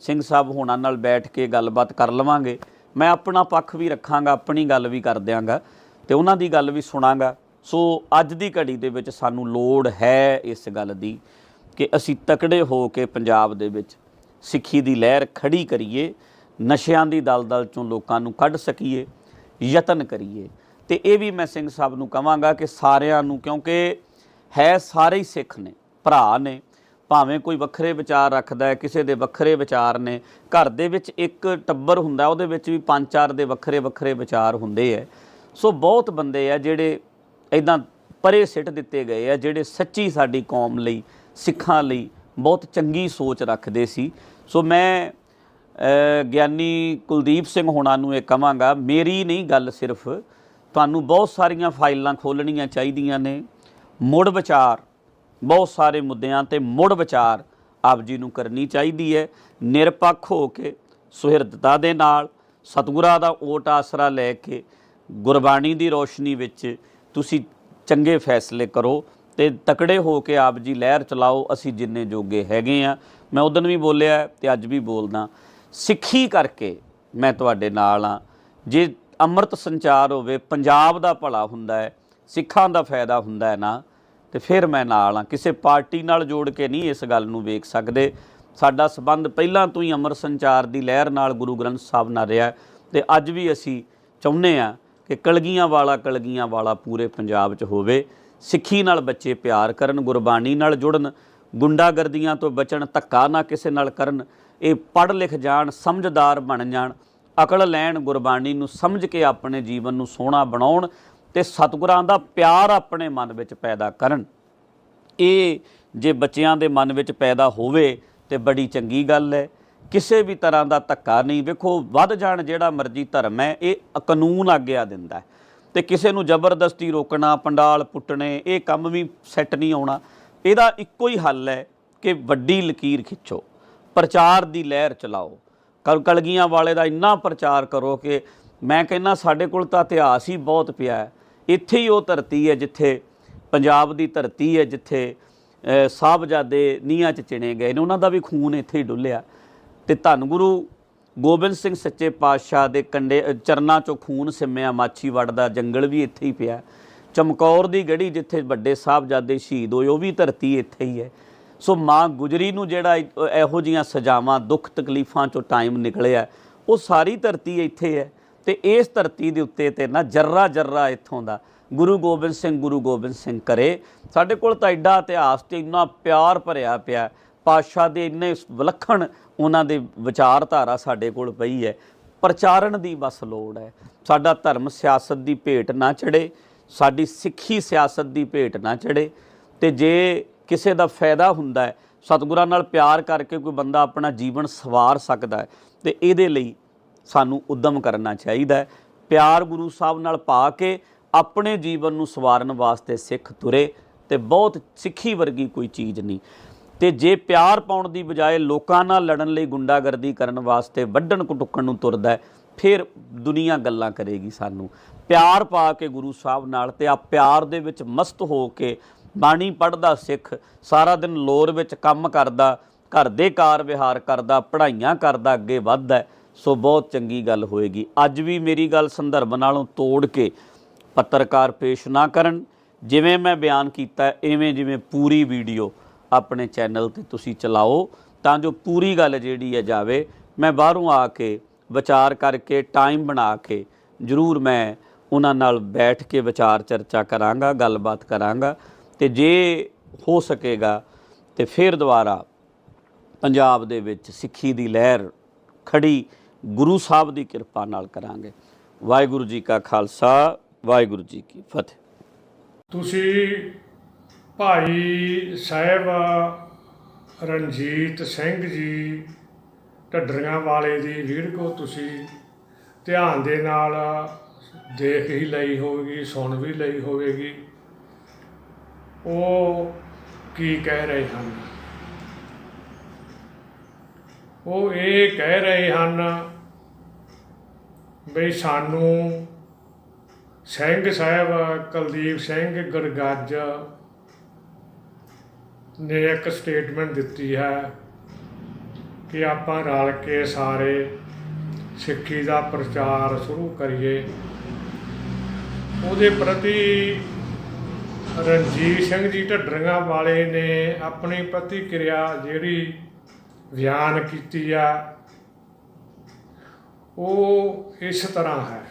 ਸਿੰਘ ਸਾਹਿਬ ਹੋਣਾ ਨਾਲ ਬੈਠ ਕੇ ਗੱਲਬਾਤ ਕਰ ਲਵਾਂਗੇ। ਮੈਂ ਆਪਣਾ ਪੱਖ ਵੀ ਰੱਖਾਂਗਾ, ਆਪਣੀ ਗੱਲ ਵੀ ਕਰ ਦਿਆਂਗਾ ਤੇ ਉਹਨਾਂ ਦੀ ਗੱਲ ਵੀ ਸੁਣਾਂਗਾ। ਸੋ ਅੱਜ ਦੀ ਘੜੀ ਦੇ ਵਿੱਚ ਸਾਨੂੰ ਲੋੜ ਹੈ ਇਸ ਗੱਲ ਦੀ ਕਿ ਅਸੀਂ ਤਕੜੇ ਹੋ ਕੇ ਪੰਜਾਬ ਦੇ ਵਿੱਚ ਸਿੱਖੀ ਦੀ ਲਹਿਰ ਖੜੀ ਕਰੀਏ, ਨਸ਼ਿਆਂ ਦੀ ਦਲਦਲ ਚੋਂ ਲੋਕਾਂ ਨੂੰ ਕੱਢ ਸਕੀਏ, ਯਤਨ ਕਰੀਏ। ਤੇ ਇਹ ਵੀ ਮੈਂ ਸਿੰਘ ਸਾਹਿਬ ਨੂੰ ਕਹਾਂਗਾ ਕਿ ਸਾਰਿਆਂ ਨੂੰ, ਕਿਉਂਕਿ ਹੈ ਸਾਰੇ ਹੀ ਸਿੱਖ ਨੇ, ਭਰਾ ਨੇ, ਭਾਵੇਂ ਕੋਈ ਵੱਖਰੇ ਵਿਚਾਰ ਰੱਖਦਾ ਹੈ, ਕਿਸੇ ਦੇ ਵੱਖਰੇ ਵਿਚਾਰ ਨੇ, ਘਰ ਦੇ ਵਿੱਚ ਇੱਕ ਟੱਬਰ ਹੁੰਦਾ, ਉਹਦੇ ਵਿੱਚ ਵੀ ਪੰਜ ਚਾਰ ਦੇ ਵੱਖਰੇ ਵੱਖਰੇ ਵਿਚਾਰ ਹੁੰਦੇ ਐ ਸੋ ਬਹੁਤ ਬੰਦੇ ਆ ਜਿਹੜੇ ਇਦਾਂ ਪਰੇ ਸਿੱਟ ਦਿੱਤੇ ਗਏ ਆ ਜਿਹੜੇ ਸੱਚੀ ਸਾਡੀ ਕੌਮ ਲਈ, ਸਿੱਖਾਂ ਲਈ ਬਹੁਤ ਚੰਗੀ ਸੋਚ ਰੱਖਦੇ ਸੀ। ਸੋ ਮੈਂ ਗਿਆਨੀ ਕੁਲਦੀਪ ਸਿੰਘ ਹੋਣਾ ਨੂੰ ਇਹ ਕਹਾਂਗਾ, ਮੇਰੀ ਨਹੀਂ ਗੱਲ ਸਿਰਫ, ਤੁਹਾਨੂੰ ਬਹੁਤ ਸਾਰੀਆਂ ਫਾਈਲਾਂ ਖੋਲਣੀਆਂ ਚਾਹੀਦੀਆਂ ਨੇ। ਮੁੜ ਵਿਚਾਰ, ਬਹੁਤ ਸਾਰੇ ਮੁੱਦਿਆਂ ਤੇ ਮੁੜ ਵਿਚਾਰ ਆਪ ਜੀ ਨੂੰ ਕਰਨੀ ਚਾਹੀਦੀ ਹੈ। ਨਿਰਪੱਖ ਹੋ ਕੇ, ਸੁਹਿਰਦਤਾ ਦੇ ਨਾਲ, ਸਤਿਗੁਰਾਂ ਦਾ ਓਟ ਆਸਰਾ ਲੈ ਕੇ, ਗੁਰਬਾਣੀ ਦੀ ਰੋਸ਼ਨੀ ਵਿੱਚ ਤੁਸੀਂ ਚੰਗੇ ਫੈਸਲੇ ਕਰੋ ਤੇ ਤਕੜੇ ਹੋ ਕੇ ਆਪ ਜੀ ਲਹਿਰ ਚਲਾਓ, ਅਸੀਂ ਜਿੰਨੇ ਜੋਗੇ ਹੈਗੇ ਆ। ਮੈਂ ਉਦੋਂ ਵੀ ਬੋਲਿਆ ਹੈ ਤੇ ਅੱਜ ਵੀ ਬੋਲਦਾ, ਸਿੱਖੀ ਕਰਕੇ ਮੈਂ ਤੁਹਾਡੇ ਨਾਲ ਆ। ਜੇ ਅੰਮ੍ਰਿਤ ਸੰਚਾਰ ਹੋਵੇ, ਪੰਜਾਬ ਦਾ ਭਲਾ ਹੁੰਦਾ ਹੈ, ਸਿੱਖਾਂ ਦਾ ਫਾਇਦਾ ਹੁੰਦਾ ਹੈ ਨਾ, ਤੇ ਫਿਰ ਮੈਂ ਨਾਲ ਆ। ਕਿਸੇ ਪਾਰਟੀ ਨਾਲ ਜੋੜ ਕੇ ਨਹੀਂ ਇਸ ਗੱਲ ਨੂੰ ਵੇਖ ਸਕਦੇ। ਸਾਡਾ ਸਬੰਧ ਪਹਿਲਾਂ ਤੋਂ ਹੀ ਅੰਮ੍ਰਿਤ ਸੰਚਾਰ ਦੀ ਲਹਿਰ ਨਾਲ ਗੁਰੂ ਗ੍ਰੰਥ ਸਾਹਿਬ ਨਾਲ ਰਿਹਾ ਹੈ ਤੇ ਅੱਜ ਵੀ ਅਸੀਂ ਚਾਹੁੰਦੇ ਆ ਕਿ ਕਲਗੀਆਂ ਵਾਲਾ ਕਲਗੀਆਂ ਵਾਲਾ ਪੂਰੇ ਪੰਜਾਬ 'ਚ ਹੋਵੇ, ਸਿੱਖੀ ਨਾਲ ਬੱਚੇ ਪਿਆਰ ਕਰਨ, ਗੁਰਬਾਣੀ ਨਾਲ ਜੁੜਨ, ਗੁੰਡਾਗਰਦੀਆਂ ਤੋਂ ਬਚਣ, ਧੱਕਾ ਨਾ ਕਿਸੇ ਨਾਲ ਕਰਨ, ਇਹ ਪੜ੍ਹ ਲਿਖ ਜਾਣ, ਸਮਝਦਾਰ ਬਣ ਜਾਣ, ਅਕਲ ਲੈਣ, ਗੁਰਬਾਣੀ ਨੂੰ ਸਮਝ ਕੇ ਆਪਣੇ ਜੀਵਨ ਨੂੰ ਸੋਹਣਾ ਬਣਾਉਣ ਤੇ ਸਤਿਗੁਰਾਂ ਦਾ ਪਿਆਰ ਆਪਣੇ ਮਨ ਵਿੱਚ ਪੈਦਾ ਕਰਨ। ਇਹ ਜੇ ਬੱਚਿਆਂ ਦੇ ਮਨ ਵਿੱਚ ਪੈਦਾ ਹੋਵੇ ਤੇ ਬੜੀ ਚੰਗੀ ਗੱਲ ਹੈ। ਕਿਸੇ ਵੀ ਤਰ੍ਹਾਂ ਦਾ ਧੱਕਾ ਨਹੀਂ। ਵੇਖੋ, ਵੱਧ ਜਾਣ ਜਿਹੜਾ ਮਰਜ਼ੀ ਧਰਮ ਹੈ, ਇਹ ਕਾਨੂੰਨ ਆਗਿਆ ਦਿੰਦਾ ਹੈ। ਤੇ ਕਿਸੇ ਨੂੰ ਜ਼ਬਰਦਸਤੀ ਰੋਕਣਾ, ਪੰਡਾਲ ਪੁੱਟਣੇ, ਇਹ ਕੰਮ ਵੀ ਸੈੱਟ ਨਹੀਂ ਆਉਣਾ। ਇਹਦਾ ਇੱਕੋ ਹੀ ਹੱਲ ਹੈ ਕਿ ਵੱਡੀ ਲਕੀਰ ਖਿੱਚੋ, ਪ੍ਰਚਾਰ ਦੀ ਲਹਿਰ ਚਲਾਓ। ਕਲ ਕਲਗੀਆਂ ਵਾਲੇ ਦਾ ਇੰਨਾ ਪ੍ਰਚਾਰ ਕਰੋ ਕਿ ਮੈਂ ਕਹਿੰਨਾ ਸਾਡੇ ਕੋਲ ਤਾਂ ਇਤਿਹਾਸ ਹੀ ਬਹੁਤ ਪਿਆ ਹੈ। ਇੱਥੇ ਹੀ ਉਹ ਧਰਤੀ ਹੈ ਜਿੱਥੇ ਪੰਜਾਬ ਦੀ ਧਰਤੀ ਹੈ, ਜਿੱਥੇ ਸਾਹਿਬਜ਼ਾਦੇ ਨੀਹਾਂ 'ਚ ਚਿਣੇ ਗਏ ਨੇ। ਉਹਨਾਂ ਦਾ ਵੀ ਖੂਨ ਇੱਥੇ ਹੀ ਡੁੱਲਿਆ। ਤੇ ਧੰਨ ਗੁਰੂ ਗੋਬਿੰਦ ਸਿੰਘ ਸੱਚੇ ਪਾਤਸ਼ਾਹ ਦੇ ਕੰਡੇ ਅ, ਚਰਨਾਂ 'ਚੋਂ ਖੂਨ ਸਿੰਮਿਆ ਮਾਛੀਵੜ ਦਾ ਜੰਗਲ ਵੀ ਇੱਥੇ ਹੀ ਪਿਆ। ਚਮਕੌਰ ਦੀ ਗੜੀ ਜਿੱਥੇ ਵੱਡੇ ਸਾਹਿਬਜ਼ਾਦੇ ਸ਼ਹੀਦ ਹੋਏ ਉਹ ਵੀ ਧਰਤੀ ਇੱਥੇ ਹੀ ਹੈ। ਸੋ ਮਾਂ ਗੁਜਰੀ ਨੂੰ ਜਿਹੜਾ ਇਹੋ ਜੀਆਂ ਸਜ਼ਾਵਾਂ ਦੁੱਖ ਤਕਲੀਫਾਂ 'ਚੋਂ ਟਾਈਮ ਨਿਕਲਿਆ ਉਹ ਸਾਰੀ ਧਰਤੀ ਇੱਥੇ ਹੈ। ਤੇ ਇਸ ਧਰਤੀ ਦੇ ਉੱਤੇ ਤੇ ਨਾ ਜਰਰਾ ਜਰਰਾ ਇੱਥੋਂ ਦਾ ਗੁਰੂ ਗੋਬਿੰਦ ਸਿੰਘ ਗੁਰੂ ਗੋਬਿੰਦ ਸਿੰਘ ਕਰੇ। ਸਾਡੇ ਕੋਲ ਤਾਂ ਐਡਾ ਇਤਿਹਾਸ ਤੇ ਇੰਨਾ ਪਿਆਰ ਭਰਿਆ ਪਿਆ ਪਾਤਸ਼ਾਹ ਦੇ ਇੰਨੇ ਵਿਲੱਖਣ ਉਹਨਾਂ ਦੇ ਵਿਚਾਰਧਾਰਾ ਸਾਡੇ ਕੋਲ ਪਈ ਹੈ। ਪ੍ਰਚਾਰਨ ਦੀ ਬਸ ਲੋੜ ਹੈ। ਸਾਡਾ ਧਰਮ ਸਿਆਸਤ ਦੀ ਭੇਟ ਨਾ ਚੜੇ ਸਾਡੀ ਸਿੱਖੀ ਸਿਆਸਤ ਦੀ ਭੇਟ ਨਾ ਚੜੇ ਤੇ ਜੇ ਕਿਸੇ ਦਾ ਫਾਇਦਾ ਹੁੰਦਾ ਹੈ, ਸਤਿਗੁਰਾਂ ਨਾਲ ਪਿਆਰ ਕਰਕੇ ਕੋਈ ਬੰਦਾ ਆਪਣਾ ਜੀਵਨ ਸਵਾਰ ਸਕਦਾ ਹੈ, ਤੇ ਇਹਦੇ ਲਈ ਸਾਨੂੰ ਉਦਮ ਕਰਨਾ ਚਾਹੀਦਾ ਹੈ। ਪਿਆਰ ਗੁਰੂ ਸਾਹਿਬ ਨਾਲ ਪਾ ਕੇ ਆਪਣੇ ਜੀਵਨ ਨੂੰ ਸਵਾਰਨ ਵਾਸਤੇ ਸਿੱਖ ਤੁਰੇ ਤੇ ਬਹੁਤ ਸਿੱਖੀ ਵਰਗੀ ਕੋਈ ਚੀਜ਼ ਨਹੀਂ। ਤੇ ਜੇ ਪਿਆਰ ਪਾਉਣ ਦੀ ਬਜਾਏ ਲੋਕਾਂ ਨਾਲ ਲੜਨ ਲਈ ਗੁੰਡਾਗਰਦੀ ਕਰਨ ਵਾਸਤੇ ਵੱਢਣ ਕੁਟੁੱਕਣ ਨੂੰ ਤੁਰਦਾ ਫਿਰ ਦੁਨੀਆ ਗੱਲਾਂ ਕਰੇਗੀ ਸਾਨੂੰ। ਪਿਆਰ ਪਾ ਕੇ ਗੁਰੂ ਸਾਹਿਬ ਨਾਲ ਤੇ ਆ ਪਿਆਰ ਦੇ ਵਿੱਚ ਮਸਤ ਹੋ ਕੇ ਬਾਣੀ ਪੜ੍ਹਦਾ ਸਿੱਖ ਸਾਰਾ ਦਿਨ ਲੋਰ ਵਿੱਚ ਕੰਮ ਕਰਦਾ ਘਰ ਦੇ ਕਾਰ ਵਿਹਾਰ ਕਰਦਾ ਪੜ੍ਹਾਈਆਂ ਕਰਦਾ ਅੱਗੇ ਵੱਧਦਾ ਸੋ ਬਹੁਤ ਚੰਗੀ ਗੱਲ ਹੋਏਗੀ। ਅੱਜ ਵੀ ਮੇਰੀ ਗੱਲ ਸੰਦਰਭ ਨਾਲੋਂ ਤੋੜ ਕੇ ਪੱਤਰਕਾਰ ਪੇਸ਼ ਨਾ ਕਰਨ। ਜਿਵੇਂ ਮੈਂ ਬਿਆਨ ਕੀਤਾ ਹੈ, ਐਵੇਂ ਜਿਵੇਂ ਪੂਰੀ ਵੀਡੀਓ ਆਪਣੇ ਚੈਨਲ ਤੇ ਤੁਸੀਂ ਚਲਾਓ ਤਾਂ ਜੋ ਪੂਰੀ ਗੱਲ ਜਿਹੜੀ ਹੈ ਜਾਵੇ। ਮੈਂ ਬਾਹਰੋਂ ਆ ਕੇ ਵਿਚਾਰ ਕਰਕੇ ਟਾਈਮ ਬਣਾ ਕੇ ਜ਼ਰੂਰ ਮੈਂ ਉਹਨਾਂ ਨਾਲ ਬੈਠ ਕੇ ਵਿਚਾਰ ਚਰਚਾ ਕਰਾਂਗਾ, ਗੱਲਬਾਤ ਕਰਾਂਗਾ ਤੇ ਜੇ ਹੋ ਸਕੇਗਾ ਤੇ ਫਿਰ ਦੁਬਾਰਾ ਪੰਜਾਬ ਦੇ ਵਿੱਚ ਸਿੱਖੀ ਦੀ ਲਹਿਰ ਖੜੀ ਗੁਰੂ ਸਾਹਿਬ ਦੀ ਕਿਰਪਾ ਨਾਲ ਕਰਾਂਗੇ। ਵਾਹਿਗੁਰੂ ਜੀ ਕਾ ਖਾਲਸਾ, ਵਾਹਿਗੁਰੂ ਜੀ ਕੀ ਫਤਿਹ। ਤੁਸੀਂ ਭਾਈ ਸਾਹਿਬ ਰਣਜੀਤ ਸਿੰਘ ਜੀ, ਢੱਡਰੀਆਂ ਵਾਲੇ ਦੀ ਵੀਡੀਓ ਤੁਸੀਂ ਧਿਆਨ ਦੇ ਨਾਲ ਦੇਖ ਹੀ ਲਈ ਹੋਵੇਗੀ, ਸੁਣ ਵੀ ਲਈ ਹੋਵੇਗੀ। ਉਹ ਕੀ ਕਹਿ ਰਹੇ ਹਨ? ਉਹ ਇਹ ਕਹਿ ਰਹੇ ਹਨ ਵੀ ਸਾਨੂੰ ਸਿੰਘ ਸਾਹਿਬ, ਕੁਲਦੀਪ ਸਿੰਘ ਗੜਗੱਜ ਨੇ ਇੱਕ ਸਟੇਟਮੈਂਟ ਦਿੱਤੀ ਹੈ ਕਿ ਆਪਾਂ ਰਲ ਕੇ ਸਾਰੇ ਸਿੱਖੀ ਦਾ ਪ੍ਰਚਾਰ ਸ਼ੁਰੂ ਕਰੀਏ। ਉਹਦੇ ਪ੍ਰਤੀ ਰਣਜੀਤ ਸਿੰਘ ਜੀ ਢੱਡਰੀਆਂ ਵਾਲੇ ਨੇ ਆਪਣੀ ਪ੍ਰਤੀਕਿਰਿਆ ਜਿਹੜੀ ਬਿਆਨ ਕੀਤੀ ਆ, ਉਹ ਇਸ ਤਰ੍ਹਾਂ ਹੈ।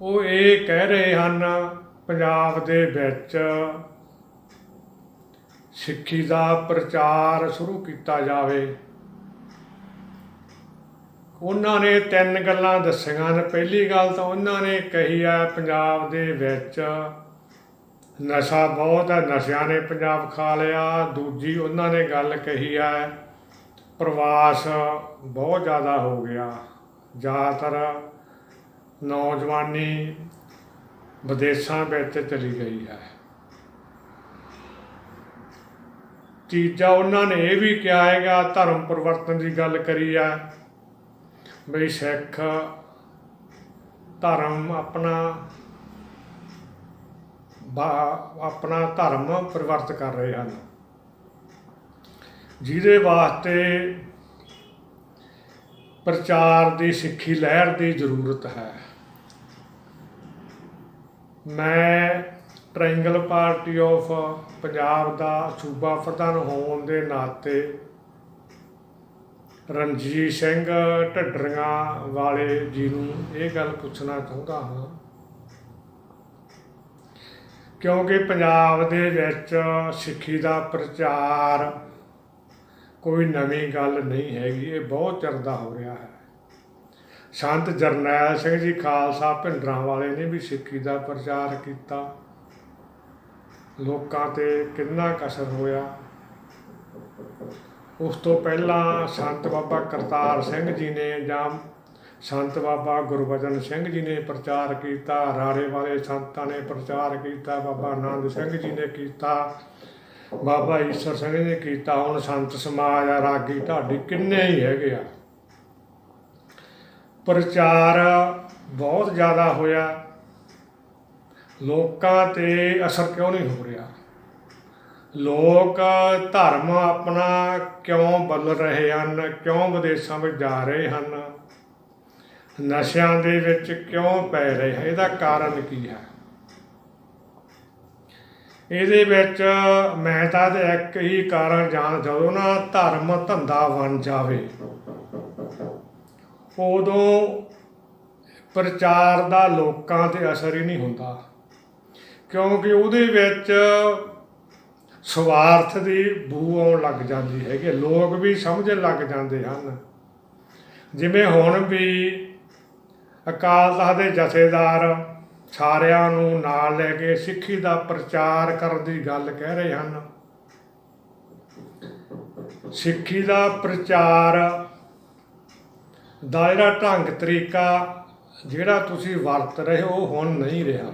ਉਹ ਇਹ ਕਹਿ ਰਹੇ ਹਨ, ਪੰਜਾਬ ਦੇ ਵਿੱਚ ਸਿੱਖੀ ਦਾ ਪ੍ਰਚਾਰ ਸ਼ੁਰੂ ਕੀਤਾ ਜਾਵੇ। ਉਹਨਾਂ ਨੇ ਤਿੰਨ ਗੱਲਾਂ ਦੱਸੀਆਂ ਨੇ। ਪਹਿਲੀ ਗੱਲ ਤਾਂ ਉਹਨਾਂ ਨੇ ਕਹੀ ਆ, ਪੰਜਾਬ ਦੇ ਵਿੱਚ ਨਸ਼ਾ ਬਹੁਤ ਹੈ ਨਸ਼ਿਆਂ ਨੇ ਪੰਜਾਬ ਖਾ ਲਿਆ। ਦੂਜੀ ਉਹਨਾਂ ਨੇ ਗੱਲ ਕਹੀ ਹੈ ਪ੍ਰਵਾਸ ਬਹੁਤ ਜ਼ਿਆਦਾ ਹੋ ਗਿਆ। ਜ਼ਿਆਦਾਤਰ ਨੌਜਵਾਨੀ ਵਿਦੇਸ਼ਾਂ ਵਿੱਚ ਚਲੀ ਗਈ ਹੈ। ਤੀਜਾ ਉਹਨਾਂ ਨੇ ਇਹ ਵੀ ਕਿਹਾ ਹੈਗਾ, ਧਰਮ ਪਰਿਵਰਤਨ ਦੀ ਗੱਲ ਕਰੀ ਆ। ਬਈ ਸਿੱਖ ਧਰਮ ਆਪਣਾ, ਬਾ- ਆਪਣਾ ਧਰਮ ਪਰਿਵਰਤ ਕਰ ਰਹੇ ਹਨ। ਜਿਹਦੇ ਵਾਸਤੇ ਪ੍ਰਚਾਰ ਦੀ, ਸਿੱਖੀ ਲਹਿਰ ਦੀ ਜ਼ਰੂਰਤ ਹੈ। ਮੈਂ ਟ੍ਰਾਇੰਗਲ ਪਾਰਟੀ ਆਫ ਪੰਜਾਬ ਦਾ ਸੂਬਾ ਪ੍ਰਧਾਨ ਹੋਣ ਦੇ ਨਾਤੇ ਰਣਜੀਤ ਸਿੰਘ ਢੱਡਰੀਆਂ ਵਾਲੇ ਜੀ ਨੂੰ ਇਹ ਗੱਲ ਪੁੱਛਣਾ ਚਾਹੁੰਦਾ ਹਾਂ। ਕਿਉਂਕਿ ਪੰਜਾਬ ਦੇ ਵਿੱਚ ਸਿੱਖੀ ਦਾ ਪ੍ਰਚਾਰ ਕੋਈ ਨਵੀਂ ਗੱਲ ਨਹੀਂ ਹੈਗੀ, ਇਹ ਬਹੁਤ ਚਿਰ ਦਾ ਹੋ ਰਿਹਾ ਹੈ। ਸੰਤ ਜਰਨੈਲ ਸਿੰਘ ਜੀ, ਖਾਲਸਾ ਭਿੰਡਰਾਂ ਵਾਲੇ ਨੇ ਵੀ ਸਿੱਖੀ ਦਾ ਪ੍ਰਚਾਰ ਕੀਤਾ। ਲੋਕਾਂ ਤੇ ਕਿੰਨਾ ਕਸਰ ਹੋਇਆ? ਉਸ ਤੋਂ ਪਹਿਲਾਂ ਸੰਤ ਬਾਬਾ ਕਰਤਾਰ ਸਿੰਘ ਜੀ ਨੇ ਜਾਂ ਸੰਤ ਬਾਬਾ ਗੁਰਬਚਨ ਸਿੰਘ ਜੀ ਨੇ ਪ੍ਰਚਾਰ ਕੀਤਾ, ਰਾੜੇ ਵਾਲੇ ਸੰਤਾਂ ਨੇ ਪ੍ਰਚਾਰ ਕੀਤਾ, ਬਾਬਾ ਆਨੰਦ ਸਿੰਘ ਜੀ ਨੇ ਕੀਤਾ, ਬਾਬਾ ਈਸ਼ਰ ਸਿੰਘ ਨੇ ਕੀਤਾ। ਹੁਣ ਸੰਤ ਸਮਾਜ ਆ, ਰਾਗੀ ਢਾਡੀ ਕਿੰਨੇ ਹੀ ਹੈਗੇ ਆ। ਪ੍ਰਚਾਰ ਬਹੁਤ ਜ਼ਿਆਦਾ ਹੋਇਆ। ਲੋਕਾਂ ਤੇ ਅਸਰ ਕਿਉਂ ਨਹੀਂ ਹੋ ਰਿਹਾ? ਲੋਕ ਧਰਮ ਆਪਣਾ ਕਿਉਂ ਬਦਲ ਰਹੇ ਹਨ? ਕਿਉਂ ਵਿਦੇਸ਼ਾਂ ਵਿੱਚ ਜਾ ਰਹੇ ਹਨ? ਨਸ਼ਿਆਂ ਦੇ ਵਿੱਚ ਕਿਉਂ ਪੈ ਰਹੇ ਹਨ? ਇਹਦਾ ਕਾਰਨ ਕੀ ਹੈ? ਇਹਦੇ ਵਿੱਚ ਮੈਂ ਤਾਂ ਇੱਕ ਹੀ ਕਾਰਨ ਜਾਣ ਜਦੋਂ ਨਾ, ਧਰਮ ਧੰਦਾ ਬਣ ਜਾਵੇ। ਉਦੋਂ ਪ੍ਰਚਾਰ ਦਾ ਲੋਕਾਂ ਤੇ ਅਸਰ ਹੀ ਨਹੀਂ ਹੁੰਦਾ। ਕਿਉਂਕਿ ਉਹਦੇ ਵਿੱਚ ਸਵਾਰਥ ਦੀ ਬੂ ਆਉਣ ਲੱਗ ਜਾਂਦੀ ਹੈਗੀ ਲੋਕ ਵੀ ਸਮਝਣ ਲੱਗ ਜਾਂਦੇ ਹਨ। ਜਿਵੇਂ ਹੁਣ ਵੀ ਅਕਾਲ ਤਖਤ ਦੇ ਜਥੇਦਾਰ ਸਾਰਿਆਂ ਨੂੰ ਨਾਲ ਲੈ ਕੇ ਸਿੱਖੀ ਦਾ ਪ੍ਰਚਾਰ ਕਰਨ ਦੀ ਗੱਲ ਕਹਿ ਰਹੇ ਹਨ। ਸਿੱਖੀ ਦਾ ਪ੍ਰਚਾਰ ਦਾ ਜਿਹੜਾ ਢੰਗ ਤਰੀਕਾ ਜਿਹੜਾ ਤੁਸੀਂ ਵਰਤ ਰਹੇ ਹੋ ਹੁਣ ਨਹੀਂ ਰਿਹਾ।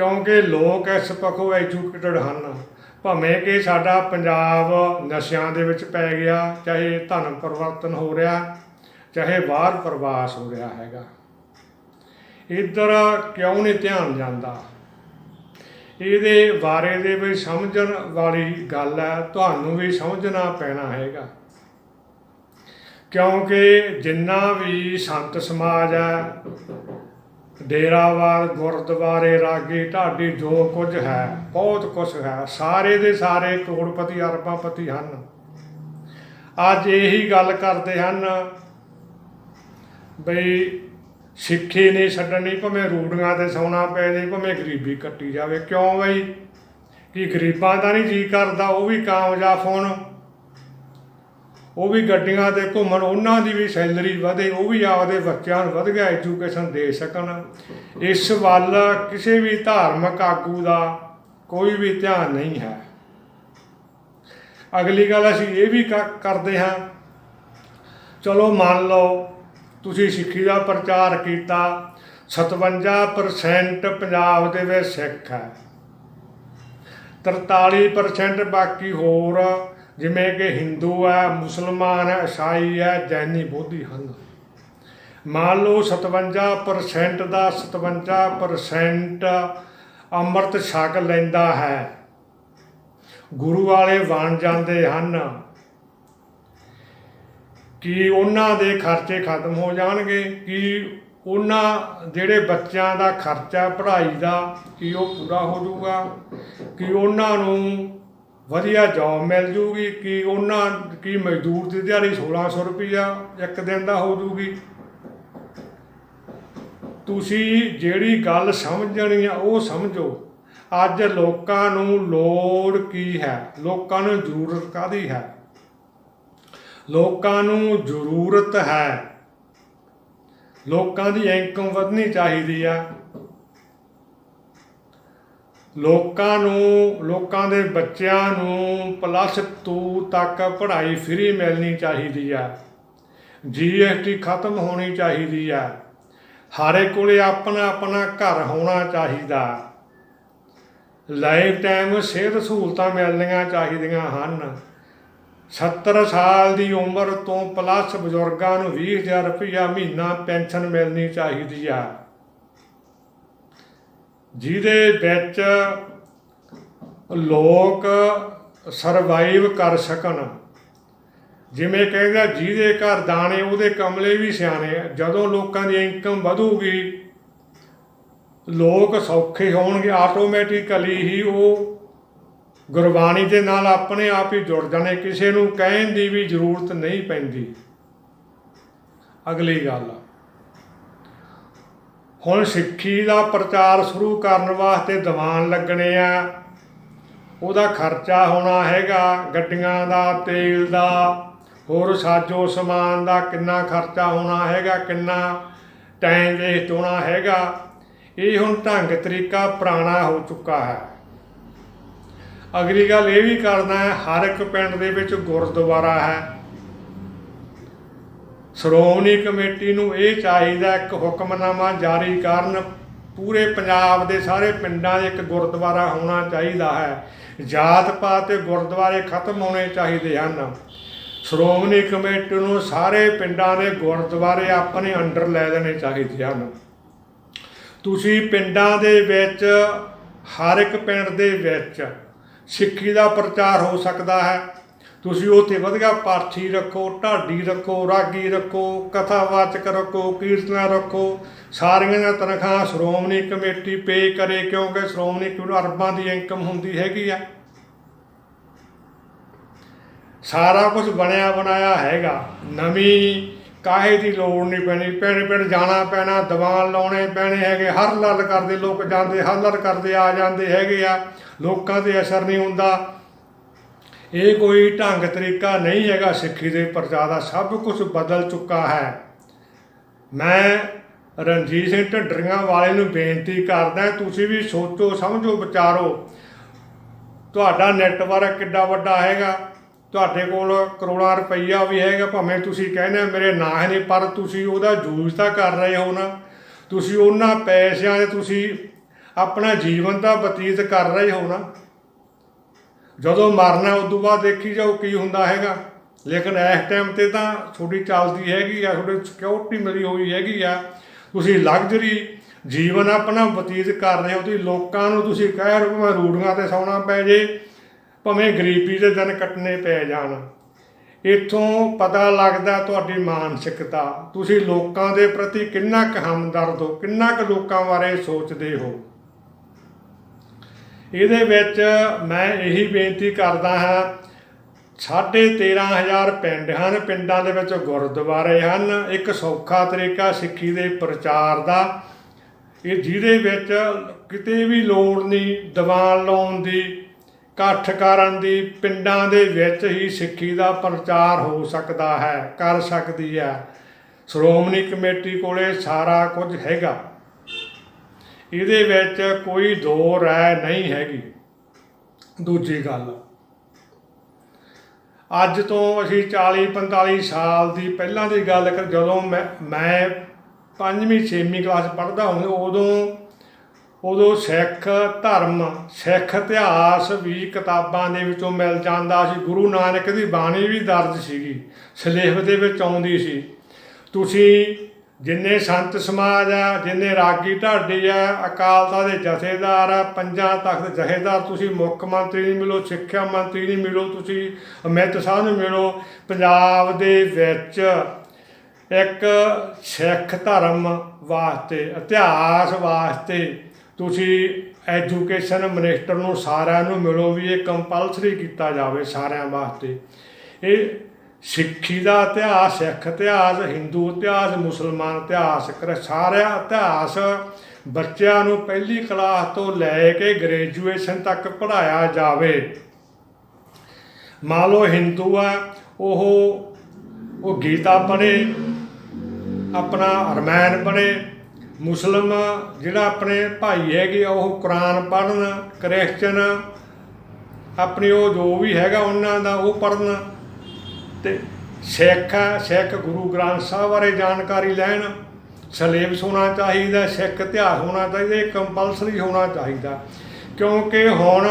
ਕਿਉਂਕਿ ਲੋਕ ਇਸ ਪੱਖੋਂ ਐਜੂਕੇਟਡ ਹਨ। ਭਾਵੇਂ ਕਿ ਸਾਡਾ ਪੰਜਾਬ ਨਸ਼ਿਆਂ ਦੇ ਵਿੱਚ ਪੈ ਗਿਆ, ਚਾਹੇ ਧਨ ਪਰਿਵਰਤਨ ਹੋ ਰਿਹਾ, ਚਾਹੇ ਬਾਹਰ ਪ੍ਰਵਾਸ ਹੋ ਰਿਹਾ ਹੈਗਾ। ਇੱਧਰ ਕਿਉਂ ਨਹੀਂ ਧਿਆਨ ਜਾਂਦਾ? ਇਹਦੇ ਬਾਰੇ ਦੇ ਵੀ ਸਮਝਣ ਵਾਲੀ ਗੱਲ ਹੈ, ਤੁਹਾਨੂੰ ਵੀ ਸਮਝਣਾ ਪੈਣਾ ਹੈਗਾ। ਕਿਉਂਕਿ ਜਿੰਨਾ ਵੀ ਸੰਤ ਸਮਾਜ ਹੈ ਡੇਰਾਵਾਲ, ਗੁਰਦੁਆਰੇ ਰਾਗੀ, ਢਾਡੀ ਜੋ ਕੁਝ ਹੈ, ਬਹੁਤ ਕੁਝ ਹੈ। ਸਾਰੇ ਦੇ ਸਾਰੇ ਕਰੋੜਪਤੀ, ਅਰਬਾਂਪਤੀ ਹਨ। ਅੱਜ ਇਹੀ ਗੱਲ ਕਰਦੇ ਹਨ ਬਈ ਸਿੱਖੀ ਨਹੀਂ ਛੱਡਣੀ, ਭਾਵੇਂ ਰੂੜੀਆਂ ਤੇ ਸੌਣਾ ਪੈ ਜੇ, ਭਾਵੇਂ ਗਰੀਬੀ ਕੱਟੀ ਜਾਵੇ। ਕਿਉਂ ਬਈ? ਕਿ ਗਰੀਬਾਂ ਦਾ ਨਹੀਂ ਜੀ ਕਰਦਾ, ਉਹ ਵੀ ਕਾਮਯਾਬ ਹੋਣ। ਉਹ ਵੀ ਗੱਡੀਆਂ ਤੇ ਘੁੰਮਣ, ਉਹਨਾਂ ਦੀ ਵੀ ਸੈਲਰੀ ਵਧੇ, ਉਹ ਵੀ ਆਪਦੇ ਬੱਚਿਆਂ ਨੂੰ ਵਧੀਆ ਐਜੂਕੇਸ਼ਨ ਦੇ ਸਕਣ। ਇਸ ਵੱਲ ਕਿਸੇ ਵੀ ਧਾਰਮਿਕ ਆਗੂ ਦਾ ਕੋਈ ਵੀ ਧਿਆਨ ਨਹੀਂ ਹੈ। ਅਗਲੀ ਗੱਲ ਅਸੀਂ ਇਹ ਵੀ ਕ- ਕਰਦੇ ਹਾਂ, ਚਲੋ ਮੰਨ ਲਓ, ਤੁਸੀਂ ਸਿੱਖੀ ਦਾ ਪ੍ਰਚਾਰ ਕੀਤਾ 57% ਪੰਜਾਬ ਦੇ ਵਿੱਚ ਸਿੱਖ ਹੈ। 43% ਬਾਕੀ ਹੋਰ ਜਿਵੇਂ ਕਿ ਹਿੰਦੂ ਹੈ, ਮੁਸਲਮਾਨ ਹੈ, ਈਸਾਈ ਹੈ, ਜੈਨੀ ਬੋਧੀ ਹਨ। ਮੰਨ ਲਓ 57% ਦਾ 57% ਅੰਮ੍ਰਿਤ ਛਕ ਲੈਂਦਾ ਹੈ। ਗੁਰੂ ਵਾਲੇ ਬਣ ਜਾਂਦੇ ਹਨ। ਕਿ ਉਹਨਾਂ ਦੇ ਖਰਚੇ ਖਤਮ ਹੋ ਜਾਣਗੇ? ਕਿ ਉਹਨਾਂ ਜਿਹੜੇ ਬੱਚਿਆਂ ਦਾ ਖਰਚਾ, ਪੜ੍ਹਾਈ ਦਾ, ਕਿ ਉਹ ਪੂਰਾ ਹੋ ਜਾਊਗਾ? ਕਿ ਉਹਨਾਂ ਨੂੰ ਵਧੀਆ ਜੌਬ ਮਿਲ ਜੂਗੀ, ਕਿ ਉਹਨਾਂ, ਕੀ ਮਜ਼ਦੂਰ ਦੀ ਦਿਹਾੜੀ 1600 ਰੁਪਈਆ ਇੱਕ ਦਿਨ ਦਾ ਹੋ ਜੂਗੀ। ਤੁਸੀਂ ਜਿਹੜੀ ਗੱਲ ਸਮਝਣੀ ਆ, ਉਹ ਸਮਝੋ। ਅੱਜ ਲੋਕਾਂ ਨੂੰ ਲੋੜ ਕੀ ਹੈ? ਲੋਕਾਂ ਨੂੰ ਜ਼ਰੂਰਤ ਕਾਦੀ ਹੈ? ਲੋਕਾਂ ਨੂੰ ਜ਼ਰੂਰਤ ਹੈ। ਲੋਕਾਂ ਦੀ ਇਨਕਮ ਵਧਣੀ ਚਾਹੀਦੀ ਆ। ਲੋਕਾਂ ਨੂੰ, ਲੋਕਾਂ ਦੇ ਬੱਚਿਆਂ ਨੂੰ ਪਲੱਸ 2 ਤੱਕ ਪੜ੍ਹਾਈ ਫ੍ਰੀ ਮਿਲਣੀ ਚਾਹੀਦੀ ਆ। ਜੀਐਸਟੀ ਖਤਮ ਹੋਣੀ ਚਾਹੀਦੀ ਆ। ਹਾਰੇ ਕੋਲੇ ਆਪਣਾ ਆਪਣਾ ਘਰ ਹੋਣਾ ਚਾਹੀਦਾ। ਲਾਈਫ ਟਾਈਮ ਸਿਹਤ ਸਹੂਲਤਾਂ ਮਿਲਣੀਆਂ ਚਾਹੀਦੀਆਂ ਹਨ। 70 ਸਾਲ ਦੀ ਉਮਰ ਤੋਂ ਪਲੱਸ ਬਜ਼ੁਰਗਾਂ ਨੂੰ 20000 ਰੁਪਇਆ ਮਹੀਨਾ ਪੈਨਸ਼ਨ ਮਿਲਣੀ ਚਾਹੀਦੀ ਆ। ਜਿਹਦੇ ਵਿੱਚ ਲੋਕ ਸਰਵਾਈਵ ਕਰ ਸਕਣ। ਜਿਵੇਂ ਕਹਿੰਦਾ, ਜਿਹਦੇ ਘਰ ਦਾਣੇ ਉਹਦੇ ਕਮਲੇ ਵੀ ਸਿਆਣੇ ਜਦੋਂ ਲੋਕਾਂ ਦੀ ਇਨਕਮ ਵਧੂਗੀ, ਲੋਕ ਸੌਖੇ ਹੋਣਗੇ। ਆਟੋਮੈਟਿਕਲੀ ਹੀ ਉਹ ਗੁਰਬਾਣੀ ਦੇ ਨਾਲ ਆਪਣੇ ਆਪ ਹੀ ਜੁੜ ਜਾਣੇ। ਕਿਸੇ ਨੂੰ ਕਹਿਣ ਦੀ ਵੀ ਜ਼ਰੂਰਤ ਨਹੀਂ ਪੈਂਦੀ। ਅਗਲੀ ਗੱਲ ਹੁਣ ਸਿੱਖੀ ਦਾ ਪ੍ਰਚਾਰ ਸ਼ੁਰੂ ਕਰਨ ਵਾਸਤੇ ਦੀਵਾਨ ਲੱਗਣੇ ਆ। ਉਹਦਾ ਖਰਚਾ ਹੋਣਾ ਹੈਗਾ, ਗੱਡੀਆਂ ਦਾ, ਤੇਲ ਦਾ, ਹੋਰ ਸਾਜੋ ਸਮਾਨ ਦਾ ਕਿੰਨਾ ਖਰਚਾ ਹੋਣਾ ਹੈਗਾ, ਕਿੰਨਾ ਟਾਈਮ ਵੇਸਟ ਹੋਣਾ ਹੈਗਾ। ਇਹ ਹੁਣ ਢੰਗ ਤਰੀਕਾ ਪੁਰਾਣਾ ਹੋ ਚੁੱਕਾ ਹੈ। ਅਗਲੀ ਗੱਲ ਇਹ ਵੀ ਕਰਨਾ ਹੈ, ਹਰ ਇੱਕ ਪਿੰਡ ਦੇ ਵਿੱਚ ਗੁਰਦੁਆਰਾ ਹੈ। ਸ਼੍ਰੋਮਣੀ ਕਮੇਟੀ ਨੂੰ ਇਹ ਚਾਹੀਦਾ ਇੱਕ ਹੁਕਮਨਾਮਾ ਜਾਰੀ ਕਰਨ। ਪੂਰੇ ਪੰਜਾਬ ਦੇ ਸਾਰੇ ਪਿੰਡਾਂ 'ਚ ਇੱਕ ਗੁਰਦੁਆਰਾ ਹੋਣਾ ਚਾਹੀਦਾ ਹੈ। ਜਾਤ ਪਾਤ ਤੇ ਗੁਰਦੁਆਰੇ ਖਤਮ ਹੋਣੇ ਚਾਹੀਦੇ ਹਨ। ਸ਼੍ਰੋਮਣੀ ਕਮੇਟੀ ਨੂੰ ਸਾਰੇ ਪਿੰਡਾਂ ਦੇ ਗੁਰਦੁਆਰੇ ਆਪਣੇ ਅੰਡਰ ਲੈ ਲੈਣੇ ਚਾਹੀਦੇ ਹਨ। ਤੁਸੀਂ ਪਿੰਡਾਂ ਦੇ ਵਿੱਚ, ਹਰ ਇੱਕ ਪਿੰਡ ਦੇ ਵਿੱਚ ਸਿੱਖੀ ਦਾ ਪ੍ਰਚਾਰ ਹੋ ਸਕਦਾ ਹੈ। ਤੁਸੀਂ ਉੱਥੇ ਵਧੀਆ ਪਾਠੀ ਰੱਖੋ, ਢਾਡੀ ਰੱਖੋ, ਰਾਗੀ ਰੱਖੋ, ਕਥਾਵਾਚਕ ਰੱਖੋ, ਕੀਰਤਨਾ ਰੱਖੋ। ਸਾਰੀਆਂ ਦੀਆਂ ਤਨਖਾਹ ਸ਼੍ਰੋਮਣੀ ਕਮੇਟੀ ਪੇ ਕਰੇ ਕਿਉਂਕਿ ਸ਼੍ਰੋਮਣੀ ਕਮੇਟੀ ਅਰਬਾਂ ਦੀ ਇਨਕਮ ਹੁੰਦੀ ਹੈਗੀ ਆ। ਸਾਰਾ ਕੁਝ ਬਣਿਆ ਬਣਾਇਆ ਹੈਗਾ। ਨਵੀਂ ਕਾਹੇ ਦੀ ਲੋੜ ਨਹੀਂ ਪੈਣੀ। ਪਿੰਡ ਪਿੰਡ ਜਾਣਾ ਪੈਣਾ, ਦੀਵਾਨ ਲਾਉਣੇ ਪੈਣੇ ਹੈਗੇ। ਹਰ ਲੱਲ ਕਰਦੇ, ਲੋਕ ਜਾਂਦੇ, ਹਰ ਲੱਲ ਕਰਦੇ, ਆ ਜਾਂਦੇ ਹੈਗੇ ਆ। ਲੋਕਾਂ ਤੇ ਅਸਰ ਨਹੀਂ ਹੁੰਦਾ। ਇਹ ਕੋਈ ਢੰਗ ਤਰੀਕਾ ਨਹੀਂ ਹੈਗਾ ਸਿੱਖੀ ਦੇ ਪ੍ਰਚਾਰ ਦਾ, ਸਭ ਕੁਝ ਬਦਲ ਚੁੱਕਾ ਹੈ। ਮੈਂ ਰਣਜੀਤ ਸਿੰਘ ਢੱਡਰੀਆਂ ਵਾਲੇ ਨੂੰ ਬੇਨਤੀ ਕਰਦਾ, ਤੁਸੀਂ ਵੀ ਸੋਚੋ, ਸਮਝੋ, ਵਿਚਾਰੋ। ਤੁਹਾਡਾ ਨੈਟਵਰਕ ਕਿੱਡਾ ਵੱਡਾ ਹੈਗਾ, ਤੁਹਾਡੇ ਕੋਲ ਕਰੋੜਾਂ ਰੁਪਈਆ ਵੀ ਹੈਗਾ, ਭਾਵੇਂ ਤੁਸੀਂ ਕਹਿੰਦੇ ਮੇਰੇ ਨਾਂ ਹੈ ਨਹੀਂ, ਪਰ ਤੁਸੀਂ ਉਹਦਾ ਯੂਜ਼ ਤਾਂ ਕਰ ਰਹੇ ਹੋ ਨਾ। ਤੁਸੀਂ ਉਹਨਾਂ ਪੈਸਿਆਂ ਦੇ ਤੁਸੀਂ ਆਪਣਾ ਜੀਵਨ ਤਾਂ ਬਤੀਤ ਕਰ ਰਹੇ ਹੋ ਨਾ। ਜਦੋਂ ਮਰਨਾ ਉਸ ਤੋਂ ਬਾਅਦ ਦੇਖੀ ਜਾਓ ਕੀ ਹੁੰਦਾ ਹੈਗਾ। ਲੇਕਿਨ ਇਸ ਟਾਈਮ ਤੇ ਤਾਂ ਤੁਹਾਡੀ ਚੱਲਦੀ ਹੈਗੀ ਆ, ਤੁਹਾਡੀ ਸਿਕਿਉਰਿਟੀ ਮਿਲੀ ਹੋਈ ਹੈਗੀ ਆ। ਤੁਸੀਂ ਲਗਜ਼ਰੀ ਜੀਵਨ ਆਪਣਾ ਬਤੀਤ ਕਰ ਰਹੇ ਹੋ, ਤੁਸੀਂ ਲੋਕਾਂ ਨੂੰ ਤੁਸੀਂ ਕਹਿ ਰਹੇ ਹੋ ਮੈਂ ਰੂੜੀਆਂ ਤੇ ਸੌਣਾ ਪੈ ਜੇ, ਭਾਵੇਂ ਗਰੀਬੀ ਦੇ ਦਿਨ ਕੱਟਣੇ ਪੈ ਜਾਣ। ਇੱਥੋਂ ਪਤਾ ਲੱਗਦਾ ਤੁਹਾਡੀ ਮਾਨਸਿਕਤਾ। ਤੁਸੀਂ ਲੋਕਾਂ ਦੇ ਪ੍ਰਤੀ ਕਿੰਨਾ ਕੁ ਹਮਦਰਦ ਹੋ, ਕਿੰਨਾ ਕੁ ਲੋਕਾਂ ਬਾਰੇ ਸੋਚਦੇ ਹੋ। ਇਹਦੇ ਵਿੱਚ ਮੈਂ ਇਹੀ ਬੇਨਤੀ ਕਰਦਾ ਹਾਂ, ਸਾਢੇ 13000 ਪਿੰਡ ਹਨ, ਪਿੰਡਾਂ ਦੇ ਵਿੱਚ ਗੁਰਦੁਆਰੇ ਹਨ, ਇੱਕ ਸੌਖਾ ਤਰੀਕਾ ਸਿੱਖੀ ਦੇ ਪ੍ਰਚਾਰ ਦਾ, ਇਹ ਜਿਹਦੇ ਵਿੱਚ ਕਿਤੇ ਵੀ ਲੋੜ ਨਹੀਂ, ਦੀਵਾਨ ਲਾਉਣ ਦੀ, ਇਕੱਠ ਕਰਨ ਦੀ, ਪਿੰਡਾਂ ਦੇ ਵਿੱਚ ਹੀ ਸਿੱਖੀ ਦਾ ਪ੍ਰਚਾਰ ਹੋ ਸਕਦਾ ਹੈ, ਕਰ ਸਕਦੀ ਹੈ। ਸ਼੍ਰੋਮਣੀ ਕਮੇਟੀ ਕੋਲੇ ਸਾਰਾ ਕੁਝ ਹੈਗਾ। ਇਹਦੇ ਵਿੱਚ ਕੋਈ ਦੋ ਰਾਏ ਨਹੀਂ ਹੈਗੀ। ਦੂਜੀ ਗੱਲ, ਅੱਜ ਤੋਂ ਅਸੀਂ 40 45 ਸਾਲ ਦੀ ਪਹਿਲਾਂ ਦੀ ਗੱਲ ਕਰ, ਜਦੋਂ ਮੈਂ ਮੈਂ ਪੰਜਵੀਂ, ਛੇਵੀਂ ਕਲਾਸ ਪੜ੍ਹਦਾ ਹੁੰਦਾ, ਉਦੋਂ ਉਦੋਂ ਸਿੱਖ ਧਰਮ, ਸਿੱਖ ਇਤਿਹਾਸ ਵੀ ਕਿਤਾਬਾਂ ਦੇ ਵਿੱਚੋਂ ਮਿਲ ਜਾਂਦਾ ਸੀ। ਗੁਰੂ ਨਾਨਕ ਦੀ ਬਾਣੀ ਵੀ ਦਰਜ ਸੀਗੀ ਸਲੇਖ ਦੇ ਵਿੱਚ ਆਉਂਦੀ ਸੀ। ਤੁਸੀਂ ਜਿੰਨੇ ਸੰਤ ਸਮਾਜ ਆ, ਜਿੰਨੇ ਰਾਗੀ ਢਾਡੀ ਆ, ਅਕਾਲ ਤਖਤ ਦੇ ਜਥੇਦਾਰ ਆ, ਪੰਜਾਂ ਤਖਤ ਜਥੇਦਾਰ, ਤੁਸੀਂ ਮੁੱਖ ਮੰਤਰੀ ਨੂੰ ਮਿਲੋ, ਸਿੱਖਿਆ ਮੰਤਰੀ ਨੂੰ ਮਿਲੋ, ਤੁਸੀਂ ਅਮਿਤ ਸਾਹਿਬ ਨੂੰ ਮਿਲੋ, ਪੰਜਾਬ ਦੇ ਵਿੱਚ ਇੱਕ ਸਿੱਖ ਧਰਮ ਵਾਸਤੇ, ਇਤਿਹਾਸ ਵਾਸਤੇ ਤੁਸੀਂ ਐਜੂਕੇਸ਼ਨ ਮਿਨਿਸਟਰ ਨੂੰ ਸਾਰਿਆਂ ਨੂੰ ਮਿਲੋ ਵੀ ਇਹ ਕੰਪਲਸਰੀ ਕੀਤਾ ਜਾਵੇ ਸਾਰਿਆਂ ਵਾਸਤੇ। ਇਹ ਸਿੱਖੀ ਦਾ ਇਤਿਹਾਸ, ਸਿੱਖ ਇਤਿਹਾਸ, ਹਿੰਦੂ ਇਤਿਹਾਸ, ਮੁਸਲਮਾਨ ਇਤਿਹਾਸ, ਕਰ ਸਾਰਾ ਇਤਿਹਾਸ ਬੱਚਿਆਂ ਨੂੰ ਪਹਿਲੀ ਕਲਾਸ ਤੋਂ ਲੈ ਕੇ ਗ੍ਰੈਜੂਏਸ਼ਨ ਤੱਕ ਪੜ੍ਹਾਇਆ ਜਾਵੇ। ਮੰਨ ਲਓ ਹਿੰਦੂ ਆ, ਉਹ ਉਹ ਗੀਤਾ ਪੜ੍ਹੇ, ਆਪਣਾ ਰਮਾਇਣ ਪੜ੍ਹੇ, ਮੁਸਲਮ ਜਿਹੜਾ ਆਪਣੇ ਭਾਈ ਹੈਗੇ ਉਹ ਕੁਰਾਨ ਪੜ੍ਹਨ, ਕ੍ਰਿਸਚਨ, ਆਪਣੀ ਉਹ ਜੋ ਵੀ ਹੈਗਾ ਉਹਨਾਂ ਦਾ ਉਹ ਪੜ੍ਹਨ। ਤੇ ਸਿੱਖ ਹੈ, ਸਿੱਖ ਗੁਰੂ ਗ੍ਰੰਥ ਸਾਹਿਬ ਬਾਰੇ ਜਾਣਕਾਰੀ ਲੈਣ। ਸਿਲੇਬਸ ਹੋਣਾ ਚਾਹੀਦਾ, ਸਿੱਖ ਇਤਿਹਾਸ ਹੋਣਾ ਚਾਹੀਦਾ, ਇਹ ਕੰਪਲਸਰੀ ਹੋਣਾ ਚਾਹੀਦਾ। ਕਿਉਂਕਿ ਹੁਣ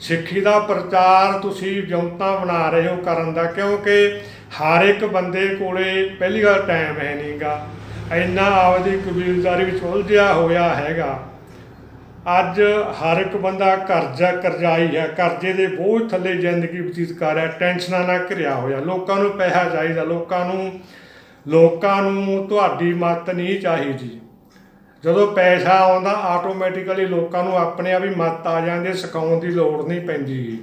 ਸਿੱਖੀ ਦਾ ਪ੍ਰਚਾਰ ਤੁਸੀਂ ਜਨਤਾ ਬਣਾ ਰਹੇ ਹੋ ਕਰਨ ਦਾ, ਕਿਉਂਕਿ ਹਰ ਇੱਕ ਬੰਦੇ ਕੋਲੇ ਪਹਿਲੀ ਗੱਲ ਟਾਈਮ ਹੈ ਨਹੀਂਗਾ ਇੰਨਾ ਆਪਦੀ ਕਬੀਲਦਾਰੀ ਵਿੱਚ ਉਲਝਿਆ ਹੋਇਆ ਹੈਗਾ। ਅੱਜ ਹਰ ਇੱਕ ਬੰਦਾ ਕਰਜ਼ਾ ਕਰਜ਼ਾਈ ਹੈ, ਕਰਜ਼ੇ ਦੇ ਬੋਝ ਥੱਲੇ ਜ਼ਿੰਦਗੀ ਬਤੀਤ ਕਰ ਰਿਹਾ, ਟੈਨਸ਼ਨਾਂ ਨਾਲ ਘਿਰਿਆ ਹੋਇਆ, ਲੋਕਾਂ ਨੂੰ ਪੈਸਾ ਚਾਹੀਦਾ, ਲੋਕਾਂ ਨੂੰ ਲੋਕਾਂ ਨੂੰ ਤੁਹਾਡੀ ਮਦਦ ਨਹੀਂ ਚਾਹੀਦੀ। ਜਦੋਂ ਪੈਸਾ ਆਉਂਦਾ ਆਟੋਮੈਟਿਕਲੀ ਲੋਕਾਂ ਨੂੰ ਆਪਣੇ ਆਪ ਹੀ ਮਦਦ ਆ ਜਾਂਦੀ, ਸਿਖਾਉਣ ਦੀ ਲੋੜ ਨਹੀਂ ਪੈਂਦੀ।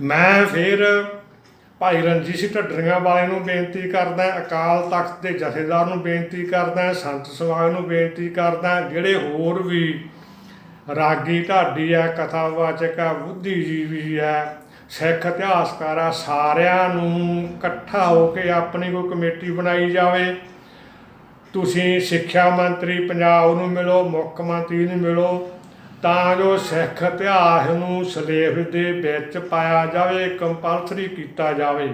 ਮੈਂ ਫਿਰ ਭਾਈ ਰਣਜੀਤ ਸਿੰਘ ਢੱਡਰੀਆਂ ਵਾਲੇ ਨੂੰ ਬੇਨਤੀ ਕਰਦਾ ਅਕਾਲ ਤਖਤ ਦੇ ਜਥੇਦਾਰ ਨੂੰ ਬੇਨਤੀ ਕਰਦਾ ਸੰਤ ਸਮਾਜ ਨੂੰ ਬੇਨਤੀ ਕਰਦਾ ਜਿਹੜੇ ਹੋਰ ਵੀ ਰਾਗੀ ਢਾਡੀ ਆ ਕਥਾਵਾਚਕ ਆ ਬੁੱਧੀਜੀਵੀ ਆ ਸਿੱਖ ਇਤਿਹਾਸਕਾਰ ਆ ਸਾਰਿਆਂ ਨੂੰ ਇਕੱਠਾ ਹੋ ਕੇ ਆਪਣੀ ਕੋਈ ਕਮੇਟੀ ਬਣਾਈ ਜਾਵੇ। ਤੁਸੀਂ ਸਿੱਖਿਆ ਮੰਤਰੀ ਪੰਜਾਬ ਨੂੰ ਮਿਲੋ, ਮੁੱਖ ਮੰਤਰੀ ਨੂੰ ਮਿਲੋ ਤਾਂ ਜੋ ਸਿੱਖ ਇਤਿਹਾਸ ਨੂੰ ਸਲੇਫ ਦੇ ਵਿੱਚ ਪਾਇਆ ਜਾਵੇ ਕੰਪਲਸਰੀ ਕੀਤਾ ਜਾਵੇ।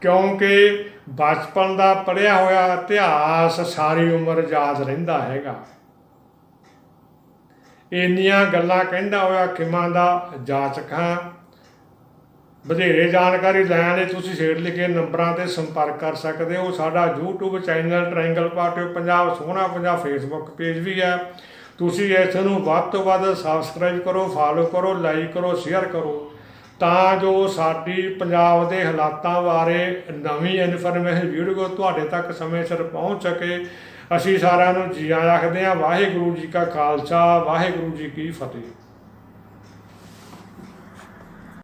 ਕਿਉਂਕਿ ਬਚਪਨ ਦਾ ਪੜਿਆ ਹੋਇਆ ਇਤਿਹਾਸ ਸਾਰੀ ਉਮਰ ਯਾਦ ਰਹਿੰਦਾ ਹੈਗਾ। ਇੰਨੀਆਂ ਗੱਲਾਂ ਕਹਿੰਦਾ ਹੋਇਆ ਕਿਮਾਂ ਦਾ, ਜਾਚਕ ਹਾਂ ਵਧੇਰੇ ਜਾਣਕਾਰੀ ਲੈਣ ਲਈ ਤੁਸੀਂ ਹੇਠ ਲਿਖੇ ਨੰਬਰਾਂ ਤੇ ਸੰਪਰਕ ਕਰ ਸਕਦੇ ਹੋ। ਸਾਡਾ YouTube channel Triangle Party Punjab ਸੋਹਣਾ ਪੰਜਾਬ ਫੇਸਬੁੱਕ ਪੇਜ ਵੀ ਹੈ। ਤੁਸੀਂ ਇਸ ਨੂੰ ਵੱਧ ਤੋਂ ਵੱਧ ਸਬਸਕ੍ਰਾਈਬ ਕਰੋ ਫਾਲੋ ਕਰੋ ਲਾਈਕ ਕਰੋ ਸ਼ੇਅਰ ਕਰੋ, ਤਾਂ ਜੋ ਸਾਡੀ ਪੰਜਾਬ ਦੇ ਹਾਲਾਤਾਂ ਬਾਰੇ ਨਵੀਂ ਇਨਫੋਰਮੇਸ਼ਨ ਵੀਡੀਓ ਤੁਹਾਡੇ ਤੱਕ ਸਮੇਂ ਸਿਰ ਪਹੁੰਚ ਸਕੇ। ਅਸੀਂ ਸਾਰਿਆਂ ਨੂੰ ਜੀ ਆਇਆਂ ਆਖਦੇ ਹਾਂ। ਵਾਹਿਗੁਰੂ ਜੀ ਕਾ ਖਾਲਸਾ, ਵਾਹਿਗੁਰੂ ਜੀ ਕੀ ਫਤਿਹ।